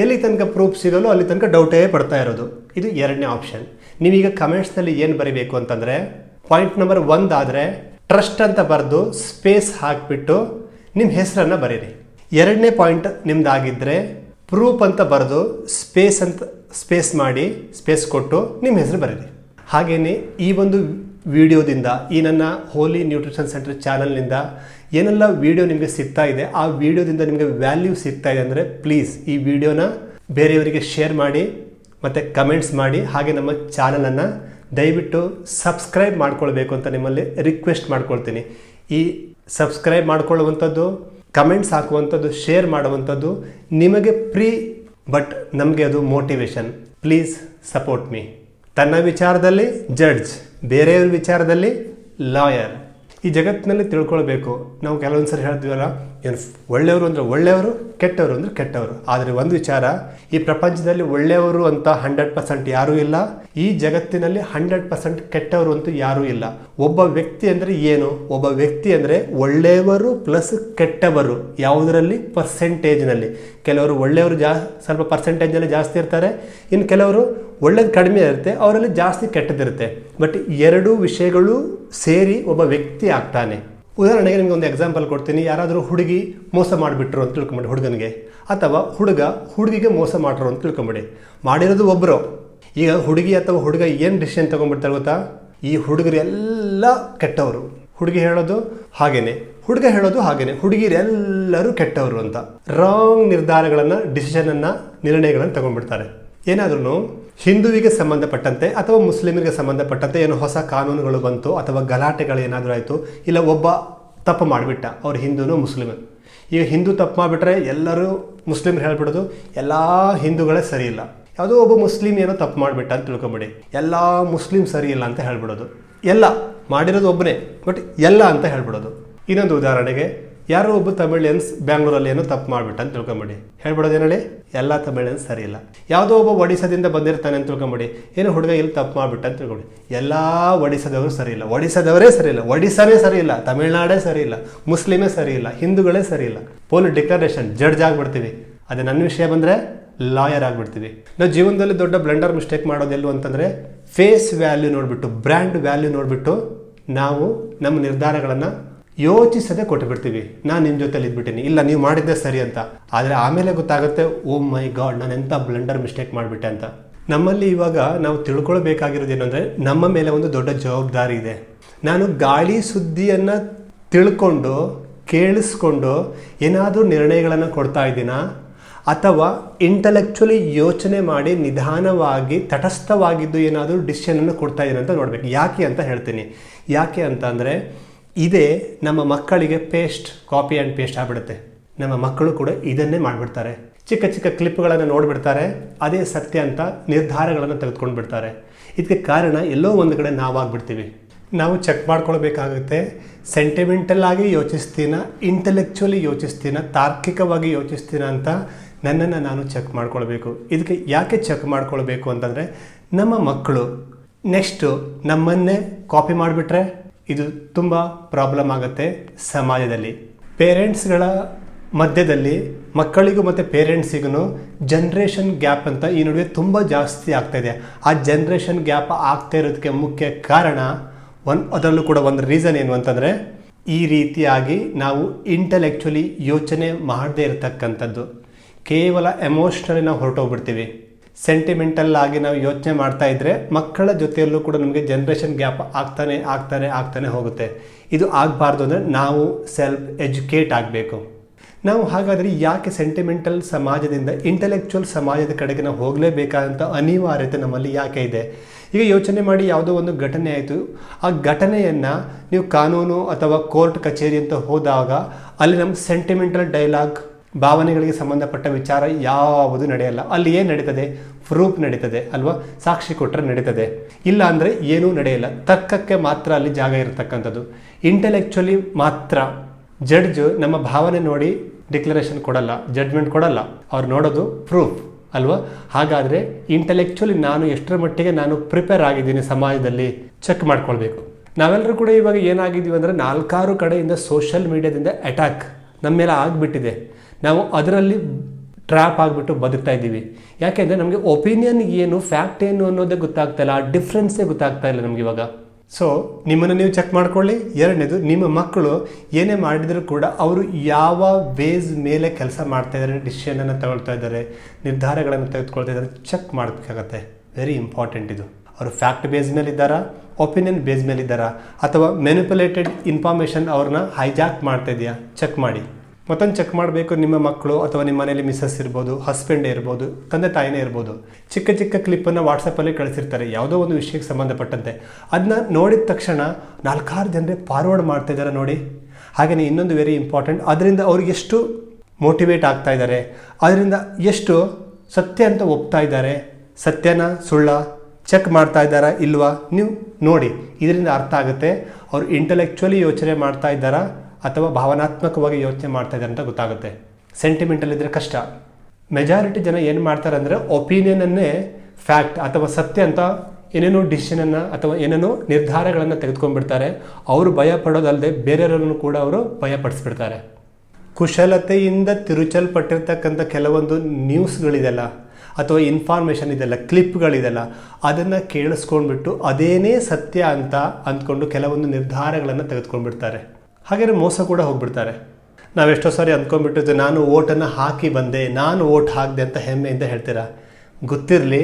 ಎಲ್ಲಿ ತನಕ ಪ್ರೂಫ್ ಸಿಗಲು ಅಲ್ಲಿ ತನಕ ಡೌಟೇ ಪಡ್ತಾ ಇರೋದು. ಇದು ಎರಡನೇ ಆಪ್ಷನ್ ನೀವೀಗ ಕಮೆಂಟ್ಸ್ನಲ್ಲಿ ಏನು ಬರೀಬೇಕು ಅಂತಂದರೆ ಪಾಯಿಂಟ್ ನಂಬರ್ ಒಂದಾದರೆ ಟ್ರಸ್ಟ್ ಅಂತ ಬರೆದು ಸ್ಪೇಸ್ ಹಾಕಿಬಿಟ್ಟು ನಿಮ್ಮ ಹೆಸರನ್ನು ಬರೀರಿ. ಎರಡನೇ ಪಾಯಿಂಟ್ ನಿಮ್ಮದಾಗಿದ್ದರೆ ಪ್ರೂಫ್ ಅಂತ ಬರೆದು ಸ್ಪೇಸ್ ಅಂತ ಸ್ಪೇಸ್ ಮಾಡಿ ಸ್ಪೇಸ್ ಕೊಟ್ಟು ನಿಮ್ಮ ಹೆಸರು ಬರೀರಿ. ಹಾಗೆಯೇ ಈ ಒಂದು ವಿಡಿಯೋದಿಂದ ಈ ನನ್ನ ಹೋಲಿ ನ್ಯೂಟ್ರಿಷನ್ ಸೆಂಟರ್ ಚಾನಲ್ನಿಂದ ಏನೆಲ್ಲ ವಿಡಿಯೋ ನಿಮಗೆ ಸಿಗ್ತಾ ಇದೆ, ಆ ವಿಡಿಯೋದಿಂದ ನಿಮಗೆ ವ್ಯಾಲ್ಯೂ ಸಿಗ್ತಾ ಇದೆ ಅಂದರೆ ಪ್ಲೀಸ್ ಈ ವಿಡಿಯೋನ ಬೇರೆಯವರಿಗೆ ಶೇರ್ ಮಾಡಿ, ಮತ್ತು ಕಮೆಂಟ್ಸ್ ಮಾಡಿ, ಹಾಗೆ ನಮ್ಮ ಚಾನಲನ್ನು ದಯವಿಟ್ಟು ಸಬ್ಸ್ಕ್ರೈಬ್ ಮಾಡ್ಕೊಳ್ಬೇಕು ಅಂತ ನಿಮ್ಮಲ್ಲಿ ರಿಕ್ವೆಸ್ಟ್ ಮಾಡ್ಕೊಳ್ತೀನಿ. ಈ ಸಬ್ಸ್ಕ್ರೈಬ್ ಮಾಡ್ಕೊಳ್ಳುವಂಥದ್ದು, ಕಮೆಂಟ್ಸ್ ಹಾಕುವಂಥದ್ದು, ಶೇರ್ ಮಾಡುವಂಥದ್ದು ನಿಮಗೆ ಫ್ರೀ, ಬಟ್ ನಮಗೆ ಅದು ಮೋಟಿವೇಶನ್ ಪ್ಲೀಸ್ ಸಪೋರ್ಟ್ ಮೀ. ತನ್ನ ವಿಚಾರದಲ್ಲಿ ಜಡ್ಜ್, ಬೇರೆಯವ್ರ ವಿಚಾರದಲ್ಲಿ ಲಾಯರ್. ಈ ಜಗತ್ತಿನಲ್ಲಿ ತಿಳ್ಕೊಳ್ಬೇಕು. ನಾವು ಕೆಲವೊಂದು ಸರಿ ಹೇಳ್ತೀವಲ್ಲ, ಏನು ಒಳ್ಳೆಯವರು ಅಂದರೆ ಒಳ್ಳೆಯವರು, ಕೆಟ್ಟವರು ಅಂದರೆ ಕೆಟ್ಟವರು. ಆದರೆ ಒಂದು ವಿಚಾರ, ಈ ಪ್ರಪಂಚದಲ್ಲಿ ಒಳ್ಳೆಯವರು ಅಂತ ಹಂಡ್ರೆಡ್ ಪರ್ಸೆಂಟ್ ಯಾರೂ ಇಲ್ಲ, ಈ ಜಗತ್ತಿನಲ್ಲಿ ಹಂಡ್ರೆಡ್ ಪರ್ಸೆಂಟ್ ಕೆಟ್ಟವರು ಅಂತೂ ಯಾರೂ ಇಲ್ಲ. ಒಬ್ಬ ವ್ಯಕ್ತಿ ಅಂದರೆ ಏನು? ಒಬ್ಬ ವ್ಯಕ್ತಿ ಅಂದರೆ ಒಳ್ಳೆಯವರು ಪ್ಲಸ್ ಕೆಟ್ಟವರು. ಯಾವುದರಲ್ಲಿ? ಪರ್ಸೆಂಟೇಜ್ನಲ್ಲಿ. ಕೆಲವರು ಒಳ್ಳೆಯವರು ಜಾ, ಸ್ವಲ್ಪ ಪರ್ಸೆಂಟೇಜಲ್ಲಿ ಜಾಸ್ತಿ ಇರ್ತಾರೆ. ಇನ್ನು ಕೆಲವರು ಒಳ್ಳೇದು ಕಡಿಮೆ ಇರುತ್ತೆ, ಅವರಲ್ಲಿ ಜಾಸ್ತಿ ಕೆಟ್ಟದಿರುತ್ತೆ. ಬಟ್ ಎರಡೂ ವಿಷಯಗಳು ಸೇರಿ ಒಬ್ಬ ವ್ಯಕ್ತಿ ಆಗ್ತಾನೆ. ಉದಾಹರಣೆಗೆ ನಿಮಗೆ ಒಂದು ಎಕ್ಸಾಂಪಲ್ ಕೊಡ್ತೀನಿ. ಯಾರಾದರೂ ಹುಡುಗಿ ಮೋಸ ಮಾಡಿಬಿಟ್ರು ಅಂತ ತಿಳ್ಕೊಂಬಿಡಿ ಹುಡುಗನಿಗೆ. ಅಥವಾ ಹುಡುಗ ಹುಡುಗಿಗೆ ಮೋಸ ಮಾಡ್ರು ಅಂತ ತಿಳ್ಕೊಂಬಿಡಿ. ಮಾಡಿರೋದು ಒಬ್ಬರು ಈಗ ಹುಡುಗಿ ಅಥವಾ ಹುಡುಗ ಏನು ಡಿಸಿಷನ್ ತೊಗೊಂಡ್ಬಿಡ್ತಾರೆ ಗೊತ್ತಾ? ಈ ಹುಡುಗರೆಲ್ಲ ಕೆಟ್ಟವರು. ಹುಡುಗಿ ಹೇಳೋದು ಹಾಗೇನೆ. ಹುಡುಗ ಹೇಳೋದು ಹಾಗೇನೆ. ಹುಡುಗಿರೆಲ್ಲರೂ ಕೆಟ್ಟವರು ಅಂತ. ರಾಂಗ್ ನಿರ್ಧಾರಗಳನ್ನು ಡಿಸಿಷನನ್ನು ನಿರ್ಣಯಗಳನ್ನು ತಗೊಂಡ್ಬಿಡ್ತಾರೆ. ಏನಾದ್ರೂ ಹಿಂದುವಿಗೆ ಸಂಬಂಧಪಟ್ಟಂತೆ ಅಥವಾ ಮುಸ್ಲಿಮರಿಗೆ ಸಂಬಂಧಪಟ್ಟಂತೆ ಏನು ಹೊಸ ಕಾನೂನುಗಳು ಬಂತು ಅಥವಾ ಗಲಾಟೆಗಳು ಏನಾದರೂ ಆಯಿತು, ಇಲ್ಲ ಒಬ್ಬ ತಪ್ಪು ಮಾಡಿಬಿಟ್ಟ, ಅವ್ರು ಹಿಂದೂನು ಮುಸ್ಲಿಮ್? ಈಗ ಹಿಂದೂ ತಪ್ಪು ಮಾಡಿಬಿಟ್ರೆ ಎಲ್ಲರೂ ಮುಸ್ಲಿಮ್ರು ಹೇಳ್ಬಿಡೋದು, ಎಲ್ಲ ಹಿಂದೂಗಳೇ ಸರಿ ಇಲ್ಲ. ಯಾವುದೋ ಒಬ್ಬ ಮುಸ್ಲಿಂ ಏನೋ ತಪ್ಪು ಮಾಡಿಬಿಟ್ಟ ಅಂತ ತಿಳ್ಕೊಂಬಿಡಿ. ಎಲ್ಲ ಮುಸ್ಲಿಂ ಸರಿ ಇಲ್ಲ ಅಂತ ಹೇಳ್ಬಿಡೋದು. ಎಲ್ಲ ಮಾಡಿರೋದು ಒಬ್ಬನೇ, ಬಟ್ ಎಲ್ಲ ಅಂತ ಹೇಳ್ಬಿಡೋದು. ಇನ್ನೊಂದು ಉದಾಹರಣೆಗೆ ಯಾರೋ ಒಬ್ಬ ತಮಿಳಿಯನ್ಸ್ ಬ್ಯಾಂಗ್ಳೂರಲ್ಲಿ ಏನೋ ತಪ್ಪು ಮಾಡ್ಬಿಟ್ಟ ಅಂತ ತಿಳ್ಕೊಂಬಿಡಿ. ಹೇಳ್ಬಿಡೋದು ಹೇಳಿ ಎಲ್ಲ ತಮಿಳಿಯನ್ಸ್ ಸರಿ ಇಲ್ಲ. ಯಾವುದೋ ಒಬ್ಬ ಒಡಿಸಾದಿಂದ ಬಂದಿರ್ತಾನೆ ಅಂತ ತಿಳ್ಕೊಂಬಿಡಿ. ಏನೋ ಹುಡುಗ ಇಲ್ಲಿ ತಪ್ಪು ಮಾಡಿಬಿಟ್ಟ ಅಂತ ಎಲ್ಲ ಒಡಿಸದವರು ಸರಿ ಇಲ್ಲ. ಒಡಿಸಾದವರೇ ಸರಿ ಇಲ್ಲ. ಒಡಿಸಾನೇ ಸರಿ ಇಲ್ಲ. ತಮಿಳ್ನಾಡೇ ಸರಿ ಇಲ್ಲ. ಮುಸ್ಲಿಮೇ ಸರಿ ಇಲ್ಲ. ಹಿಂದೂಗಳೇ ಸರಿ ಇಲ್ಲ. ಪೋಲ್ ಡಿಕ್ಲರೇಷನ್ ಜಡ್ಜ್ ಆಗಿಬಿಡ್ತೀವಿ. ಅದೇ ನನ್ನ ವಿಷಯ ಬಂದರೆ ಲಾಯರ್ ಆಗಿಬಿಡ್ತೀವಿ. ನಾವು ಜೀವನದಲ್ಲಿ ದೊಡ್ಡ ಬ್ಲೆಂಡರ್ ಮಿಸ್ಟೇಕ್ ಮಾಡೋದೆಲ್ಲೂ ಅಂತಂದರೆ ಫೇಸ್ ವ್ಯಾಲ್ಯೂ ನೋಡಿಬಿಟ್ಟು, ಬ್ರ್ಯಾಂಡ್ ವ್ಯಾಲ್ಯೂ ನೋಡಿಬಿಟ್ಟು ನಾವು ನಮ್ಮ ನಿರ್ಧಾರಗಳನ್ನು ಯೋಚಿಸದೆ ಕೊಟ್ಟು ಬಿಡ್ತೀವಿ. ನಾನು ನಿಮ್ಮ ಜೊತೆಲಿ ಇದ್ಬಿಟ್ಟಿನಿ. ಇಲ್ಲ, ನೀವು ಮಾಡಿದ್ದೆ ಸರಿ ಅಂತ. ಆದರೆ ಆಮೇಲೆ ಗೊತ್ತಾಗುತ್ತೆ, ಓ ಮೈ ಗಾಡ್, ನಾನು ಎಂಥ ಬ್ಲೆಂಡರ್ ಮಿಸ್ಟೇಕ್ ಮಾಡಿಬಿಟ್ಟೆ ಅಂತ. ನಮ್ಮಲ್ಲಿ ಇವಾಗ ನಾವು ತಿಳ್ಕೊಳ್ಬೇಕಾಗಿರೋದು ಏನಂದರೆ ನಮ್ಮ ಮೇಲೆ ಒಂದು ದೊಡ್ಡ ಜವಾಬ್ದಾರಿ ಇದೆ. ನಾನು ಗಾಳಿ ಸುದ್ದಿಯನ್ನು ತಿಳ್ಕೊಂಡು, ಕೇಳಿಸ್ಕೊಂಡು ಏನಾದರೂ ನಿರ್ಣಯಗಳನ್ನು ಕೊಡ್ತಾ ಇದ್ದೀನಾ? ಅಥವಾ ಇಂಟಲೆಕ್ಚುಲಿ ಯೋಚನೆ ಮಾಡಿ ನಿಧಾನವಾಗಿ, ತಟಸ್ಥವಾಗಿದ್ದು ಏನಾದರೂ ಡಿಸಿಷನನ್ನು ಕೊಡ್ತಾ ಅಂತ ನೋಡಬೇಕು. ಯಾಕೆ ಅಂತ ಹೇಳ್ತೀನಿ. ಯಾಕೆ ಅಂತ ಅಂದರೆ ಇದೇ ನಮ್ಮ ಮಕ್ಕಳಿಗೆ ಪೇಸ್ಟ್, ಕಾಪಿ ಆ್ಯಂಡ್ ಪೇಸ್ಟ್ ಆಗ್ಬಿಡುತ್ತೆ. ನಮ್ಮ ಮಕ್ಕಳು ಕೂಡ ಇದನ್ನೇ ಮಾಡಿಬಿಡ್ತಾರೆ. ಚಿಕ್ಕ ಚಿಕ್ಕ ಕ್ಲಿಪ್ಗಳನ್ನು ನೋಡಿಬಿಡ್ತಾರೆ. ಅದೇ ಸತ್ಯ ಅಂತ ನಿರ್ಧಾರಗಳನ್ನು ತೆಗೆದುಕೊಂಡು ಬಿಡ್ತಾರೆ ಇದಕ್ಕೆ ಕಾರಣ ಎಲ್ಲೋ ಒಂದು ಕಡೆ ನಾವಾಗ್ಬಿಡ್ತೀವಿ. ನಾವು ಚೆಕ್ ಮಾಡ್ಕೊಳ್ಬೇಕಾಗುತ್ತೆ. ಸೆಂಟಿಮೆಂಟಲ್ ಆಗಿ ಯೋಚಿಸ್ತೀನ ಇಂಟೆಲೆಕ್ಚುಲಿ ಯೋಚಿಸ್ತೀನ, ತಾರ್ಕಿಕವಾಗಿ ಯೋಚಿಸ್ತೀನ ಅಂತ ನನ್ನನ್ನು ನಾನು ಚೆಕ್ ಮಾಡ್ಕೊಳ್ಬೇಕು. ಇದಕ್ಕೆ ಯಾಕೆ ಚೆಕ್ ಮಾಡ್ಕೊಳ್ಬೇಕು ಅಂತಂದರೆ ನಮ್ಮ ಮಕ್ಕಳು ನೆಕ್ಸ್ಟು ನಮ್ಮನ್ನೇ ಕಾಪಿ ಮಾಡಿಬಿಟ್ರೆ ಇದು ತುಂಬ ಪ್ರಾಬ್ಲಮ್ ಆಗುತ್ತೆ ಸಮಾಜದಲ್ಲಿ. ಪೇರೆಂಟ್ಸ್ಗಳ ಮಧ್ಯದಲ್ಲಿ ಮಕ್ಕಳಿಗೂ ಮತ್ತು ಪೇರೆಂಟ್ಸಿಗೂ ಜನ್ರೇಷನ್ ಗ್ಯಾಪ್ ಅಂತ ಈ ನಡುವೆ ತುಂಬ ಜಾಸ್ತಿ ಆಗ್ತಾಯಿದೆ ಆ ಜನ್ರೇಷನ್ ಗ್ಯಾಪ್ ಆಗ್ತಾ ಇರೋದಕ್ಕೆ ಮುಖ್ಯ ಕಾರಣ ಒನ್ ಅದರಲ್ಲೂ ಕೂಡ ಒಂದು ರೀಸನ್ ಏನು ಅಂತಂದರೆ ಈ ರೀತಿಯಾಗಿ ನಾವು ಇಂಟಲೆಕ್ಚುಲಿ ಯೋಚನೆ ಮಾಡದೇ ಇರತಕ್ಕಂಥದ್ದು. ಕೇವಲ ಎಮೋಷ್ನಲಿ ನಾವು ಹೊರಟೋಗ್ಬಿಡ್ತೀವಿ. ಸೆಂಟಿಮೆಂಟಲ್ ಆಗಿ ನಾವು ಯೋಚನೆ ಮಾಡ್ತಾ ಇದ್ರೆ ಮಕ್ಕಳ ಜೊತೆಯಲ್ಲೂ ಕೂಡ ನಮಗೆ ಜನ್ರೇಷನ್ ಗ್ಯಾಪ್ ಆಗ್ತಾನೆ ಆಗ್ತಾನೆ ಆಗ್ತಾನೆ ಹೋಗುತ್ತೆ. ಇದು ಆಗಬಾರ್ದು ಅಂದರೆ ನಾವು ಸೆಲ್ಫ್ ಎಜುಕೇಟ್ ಆಗಬೇಕು. ನಾವು ಹಾಗಾದರೆ ಯಾಕೆ ಸೆಂಟಿಮೆಂಟಲ್ ಸಮಾಜದಿಂದ ಇಂಟೆಲೆಕ್ಚುವಲ್ ಸಮಾಜದ ಕಡೆಗೆ ನಾವು ಹೋಗಲೇಬೇಕಾದಂಥ ಅನಿವಾರ್ಯತೆ ನಮ್ಮಲ್ಲಿ ಯಾಕೆ ಇದೆ? ಈಗ ಯೋಚನೆ ಮಾಡಿ ಯಾವುದೋ ಒಂದು ಘಟನೆ ಆಯಿತು. ಆ ಘಟನೆಯನ್ನು ನೀವು ಕಾನೂನು ಅಥವಾ ಕೋರ್ಟ್ ಕಚೇರಿ ಅಂತ ಹೋದಾಗ ಅಲ್ಲಿ ನಮ್ಮ ಸೆಂಟಿಮೆಂಟಲ್ ಡೈಲಾಗ್ ಭಾವನೆಗಳಿಗೆ ಸಂಬಂಧಪಟ್ಟ ವಿಚಾರ ಯಾವುದು ನಡೆಯಲ್ಲ. ಅಲ್ಲಿ ಏನು ನಡೀತದೆ? ಪ್ರೂಫ್ ನಡೀತದೆ ಅಲ್ವಾ? ಸಾಕ್ಷಿ ಕೊಟ್ಟರೆ ನಡೀತದೆ. ಇಲ್ಲ ಅಂದರೆ ಏನೂ ನಡೆಯಲ್ಲ. ತರ್ಕಕ್ಕೆ ಮಾತ್ರ ಅಲ್ಲಿ ಜಾಗ ಇರತಕ್ಕಂಥದ್ದು. ಇಂಟೆಲೆಕ್ಚುಲಿ ಮಾತ್ರ ಜಡ್ಜ್ ನಮ್ಮ ಭಾವನೆ ನೋಡಿ ಡಿಕ್ಲರೇಷನ್ ಕೊಡಲ್ಲ ಜಡ್ಜ್ಮೆಂಟ್ ಕೊಡಲ್ಲ. ಅವ್ರು ನೋಡೋದು ಪ್ರೂಫ್ ಅಲ್ವಾ? ಹಾಗಾದರೆ ಇಂಟೆಲೆಕ್ಚುಲಿ ನಾನು ಎಷ್ಟರ ಮಟ್ಟಿಗೆ ನಾನು ಪ್ರಿಪೇರ್ ಆಗಿದ್ದೀನಿ ಸಮಾಜದಲ್ಲಿ ಚೆಕ್ ಮಾಡ್ಕೊಳ್ಬೇಕು. ನಾವೆಲ್ಲರೂ ಕೂಡ ಇವಾಗ ಏನಾಗಿದ್ದೀವಿ ಅಂದರೆ ನಾಲ್ಕಾರು ಕಡೆಯಿಂದ ಸೋಷಿಯಲ್ ಮೀಡಿಯಾದಿಂದ ಅಟ್ಯಾಕ್ ನಮ್ಮ ಆಗಿಬಿಟ್ಟಿದೆ. ನಾವು ಅದರಲ್ಲಿ ಟ್ರ್ಯಾಪ್ ಆಗಿಬಿಟ್ಟು ಬದುಕ್ತಾ ಇದ್ದೀವಿ. ಯಾಕೆಂದರೆ ನಮಗೆ ಒಪಿನಿಯನ್ ಏನು ಫ್ಯಾಕ್ಟ್ ಏನು ಅನ್ನೋದೇ ಗೊತ್ತಾಗ್ತಾ ಇಲ್ಲ. ಆ ಡಿಫ್ರೆನ್ಸೇ ಗೊತ್ತಾಗ್ತಾ ಇಲ್ಲ ನಮಗೆ ಇವಾಗ. ಸೊ ನಿಮ್ಮನ್ನು ನೀವು ಚೆಕ್ ಮಾಡ್ಕೊಳ್ಳಿ. ಎರಡನೇದು, ನಿಮ್ಮ ಮಕ್ಕಳು ಏನೇ ಮಾಡಿದರೂ ಕೂಡ ಅವರು ಯಾವ ವೇಸ್ ಮೇಲೆ ಕೆಲಸ ಮಾಡ್ತಾ ಇದ್ದಾರೆ ಡಿಸಿಷನನ್ನು ತಗೊಳ್ತಾ ಇದ್ದಾರೆ, ನಿರ್ಧಾರಗಳನ್ನು ತೆಗೆದುಕೊಳ್ತಾ ಇದ್ದಾರೆ ಚೆಕ್ ಮಾಡಬೇಕಾಗತ್ತೆ. ವೆರಿ ಇಂಪಾರ್ಟೆಂಟ್ ಇದು. ಅವರು ಫ್ಯಾಕ್ಟ್ ಬೇಸ್ ಮೇಲೆ ಇದ್ದಾರಾ ಒಪಿನಿಯನ್ ಬೇಸ್ ಮೇಲೆ ಇದ್ದಾರಾ, ಅಥವಾ ಮೆನಿಪುಲೇಟೆಡ್ ಇನ್ಫಾರ್ಮೇಷನ್ ಅವ್ರನ್ನ ಹೈಜಾಕ್ ಮಾಡ್ತಾ ಇದೆಯಾ ಚೆಕ್ ಮಾಡಿ. ಮತ್ತೊಂದು ಚೆಕ್ ಮಾಡಬೇಕು, ನಿಮ್ಮ ಮಕ್ಕಳು ಅಥವಾ ನಿಮ್ಮ ಮನೇಲಿ ಮಿಸ್ಸಸ್ ಇರ್ಬೋದು ಹಸ್ಬೆಂಡೇ ಇರ್ಬೋದು, ತಂದೆ ತಾಯಿನೇ ಇರ್ಬೋದು. ಚಿಕ್ಕ ಚಿಕ್ಕ ಕ್ಲಿಪ್ಪನ್ನು ವಾಟ್ಸಪ್ಪಲ್ಲಿ ಕಳಿಸಿರ್ತಾರೆ. ಯಾವುದೋ ಒಂದು ವಿಷಯಕ್ಕೆ ಸಂಬಂಧಪಟ್ಟಂತೆ. ಅದನ್ನ ನೋಡಿದ ತಕ್ಷಣ ನಾಲ್ಕಾರು ಜನರೇ ಫಾರ್ವರ್ಡ್ ಮಾಡ್ತಾ ಇದ್ದಾರೆ ನೋಡಿ. ಹಾಗೆಯೇ ಇನ್ನೊಂದು ವೆರಿ ಇಂಪಾರ್ಟೆಂಟ್ ಅದರಿಂದ ಅವ್ರಿಗೆ ಎಷ್ಟು ಮೋಟಿವೇಟ್ ಆಗ್ತಾ ಇದ್ದಾರೆ ಅದರಿಂದ ಎಷ್ಟು ಸತ್ಯ ಅಂತ ಒಪ್ತಾ ಇದ್ದಾರೆ ಸತ್ಯನ ಸುಳ್ಳ? ಚೆಕ್ ಮಾಡ್ತಾ ಇದ್ದಾರಾ ಇಲ್ವಾ? ನೀವು ನೋಡಿ, ಇದರಿಂದ ಅರ್ಥ ಆಗುತ್ತೆ. ಅವರು ಇಂಟಲೆಕ್ಚುಲಿ ಯೋಚನೆ ಮಾಡ್ತಾ ಇದ್ದಾರಾ ಅಥವಾ ಭಾವನಾತ್ಮಕವಾಗಿ ಯೋಚನೆ ಮಾಡ್ತಾ ಇದ್ದಾರೆ ಅಂತ ಗೊತ್ತಾಗುತ್ತೆ. ಸೆಂಟಿಮೆಂಟಲ್ ಇದ್ರೆ ಕಷ್ಟ. ಮೆಜಾರಿಟಿ ಜನ ಏನು ಮಾಡ್ತಾರೆ ಅಂದರೆ ಒಪಿನಿಯನನ್ನೇ ಫ್ಯಾಕ್ಟ್ ಅಥವಾ ಸತ್ಯ ಅಂತ ಏನೇನೋ ಡಿಸಿಷನನ್ನು ಅಥವಾ ಏನೇನೋ ನಿರ್ಧಾರಗಳನ್ನು ತೆಗೆದುಕೊಂಡ್ಬಿಡ್ತಾರೆ. ಅವರು ಭಯ ಪಡೋದಲ್ಲದೆ ಬೇರೆಯವರನ್ನು ಕೂಡ ಅವರು ಭಯಪಡಿಸ್ಬಿಡ್ತಾರೆ ಕುಶಲತೆಯಿಂದ ತಿರುಚಲ್ಪಟ್ಟಿರ್ತಕ್ಕಂಥ ಕೆಲವೊಂದು ನ್ಯೂಸ್ಗಳಿದೆಲ್ಲ ಅಥವಾ ಇನ್ಫಾರ್ಮೇಷನ್ ಇದೆಲ್ಲ ಕ್ಲಿಪ್ಗಳಿದೆಲ್ಲ ಅದನ್ನು ಕೇಳಿಸ್ಕೊಂಡ್ಬಿಟ್ಟು ಅದೇನೇ ಸತ್ಯ ಅಂತ ಅಂದ್ಕೊಂಡು ಕೆಲವೊಂದು ನಿರ್ಧಾರಗಳನ್ನು ತೆಗೆದುಕೊಂಡ್ಬಿಡ್ತಾರೆ. ಹಾಗೆಯೇ ಮೋಸ ಕೂಡ ಹೋಗ್ಬಿಡ್ತಾರೆ. ನಾವೆಷ್ಟೋ ಸಾರಿ ಅಂದ್ಕೊಂಡ್ಬಿಟ್ಟಿದ್ದು ನಾನು ಓಟನ್ನು ಹಾಕಿ ಬಂದೆ, ನಾನು ಓಟ್ ಹಾಕಿದೆ ಅಂತ ಹೆಮ್ಮೆಯಿಂದ ಹೇಳ್ತೀರಾ? ಗೊತ್ತಿರಲಿ,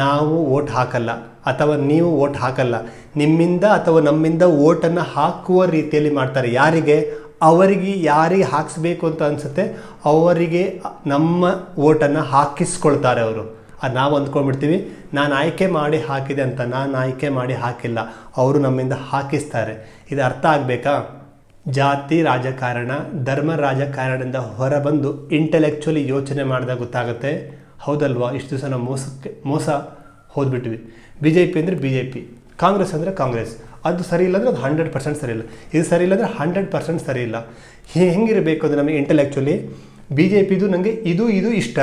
ನಾವು ಓಟ್ ಹಾಕಲ್ಲ, ಅಥವಾ ನೀವು ಓಟ್ ಹಾಕಲ್ಲ, ನಿಮ್ಮಿಂದ ಅಥವಾ ನಮ್ಮಿಂದ ಓಟನ್ನು ಹಾಕುವ ರೀತಿಯಲ್ಲಿ ಮಾಡ್ತಾರೆ. ಯಾರಿಗೆ? ಅವರಿಗೆ ಯಾರಿಗೆ ಹಾಕಿಸ್ಬೇಕು ಅಂತ ಅನಿಸುತ್ತೆ, ಅವರಿಗೆ ನಮ್ಮ ಓಟನ್ನು ಹಾಕಿಸ್ಕೊಳ್ತಾರೆ ಅವರು. ಅದು ನಾವು ಅಂದ್ಕೊಂಡ್ಬಿಡ್ತೀವಿ, ನಾನು ಆಯ್ಕೆ ಮಾಡಿ ಹಾಕಿದೆ ಅಂತ, ನಾನು ಆಯ್ಕೆ ಮಾಡಿ ಹಾಕಿಲ್ಲ, ಅವರು ನಮ್ಮಿಂದ ಹಾಕಿಸ್ತಾರೆ. ಇದು ಅರ್ಥ ಆಗಬೇಕಾ? ಜಾತಿ, ರಾಜಕಾರಣ, ಧರ್ಮ, ರಾಜಕಾರಣದಿಂದ ಹೊರಬಂದು ಇಂಟೆಲೆಕ್ಚುಲಿ ಯೋಚನೆ ಮಾಡಿದಾಗ ಗೊತ್ತಾಗುತ್ತೆ, ಹೌದಲ್ವಾ? ಇಷ್ಟು ದಿವಸ ನಾವು ಮೋಸಕ್ಕೆ, ಮೋಸ ಹೋದ್ಬಿಟ್ವಿ. ಬಿ ಜೆ ಪಿ ಅಂದರೆ ಬಿ ಜೆ ಪಿ ಕಾಂಗ್ರೆಸ್ ಅಂದರೆ ಕಾಂಗ್ರೆಸ್. ಅದು ಸರಿ ಇಲ್ಲ ಅಂದರೆ ಅದು ಹಂಡ್ರೆಡ್ ಪರ್ಸೆಂಟ್ ಸರಿ ಇಲ್ಲ. ಇದು ಸರಿ ಇಲ್ಲ ಅಂದರೆ ಹಂಡ್ರೆಡ್ ಪರ್ಸೆಂಟ್ ಸರಿ ಇಲ್ಲ. ಹೆಂಗಿರಬೇಕು ಅದು ನಮಗೆ ಇಂಟೆಲೆಕ್ಚುಲಿ ಬಿ ಜೆ ಪಿದು ನನಗೆ ಇದು ಇದು ಇಷ್ಟ.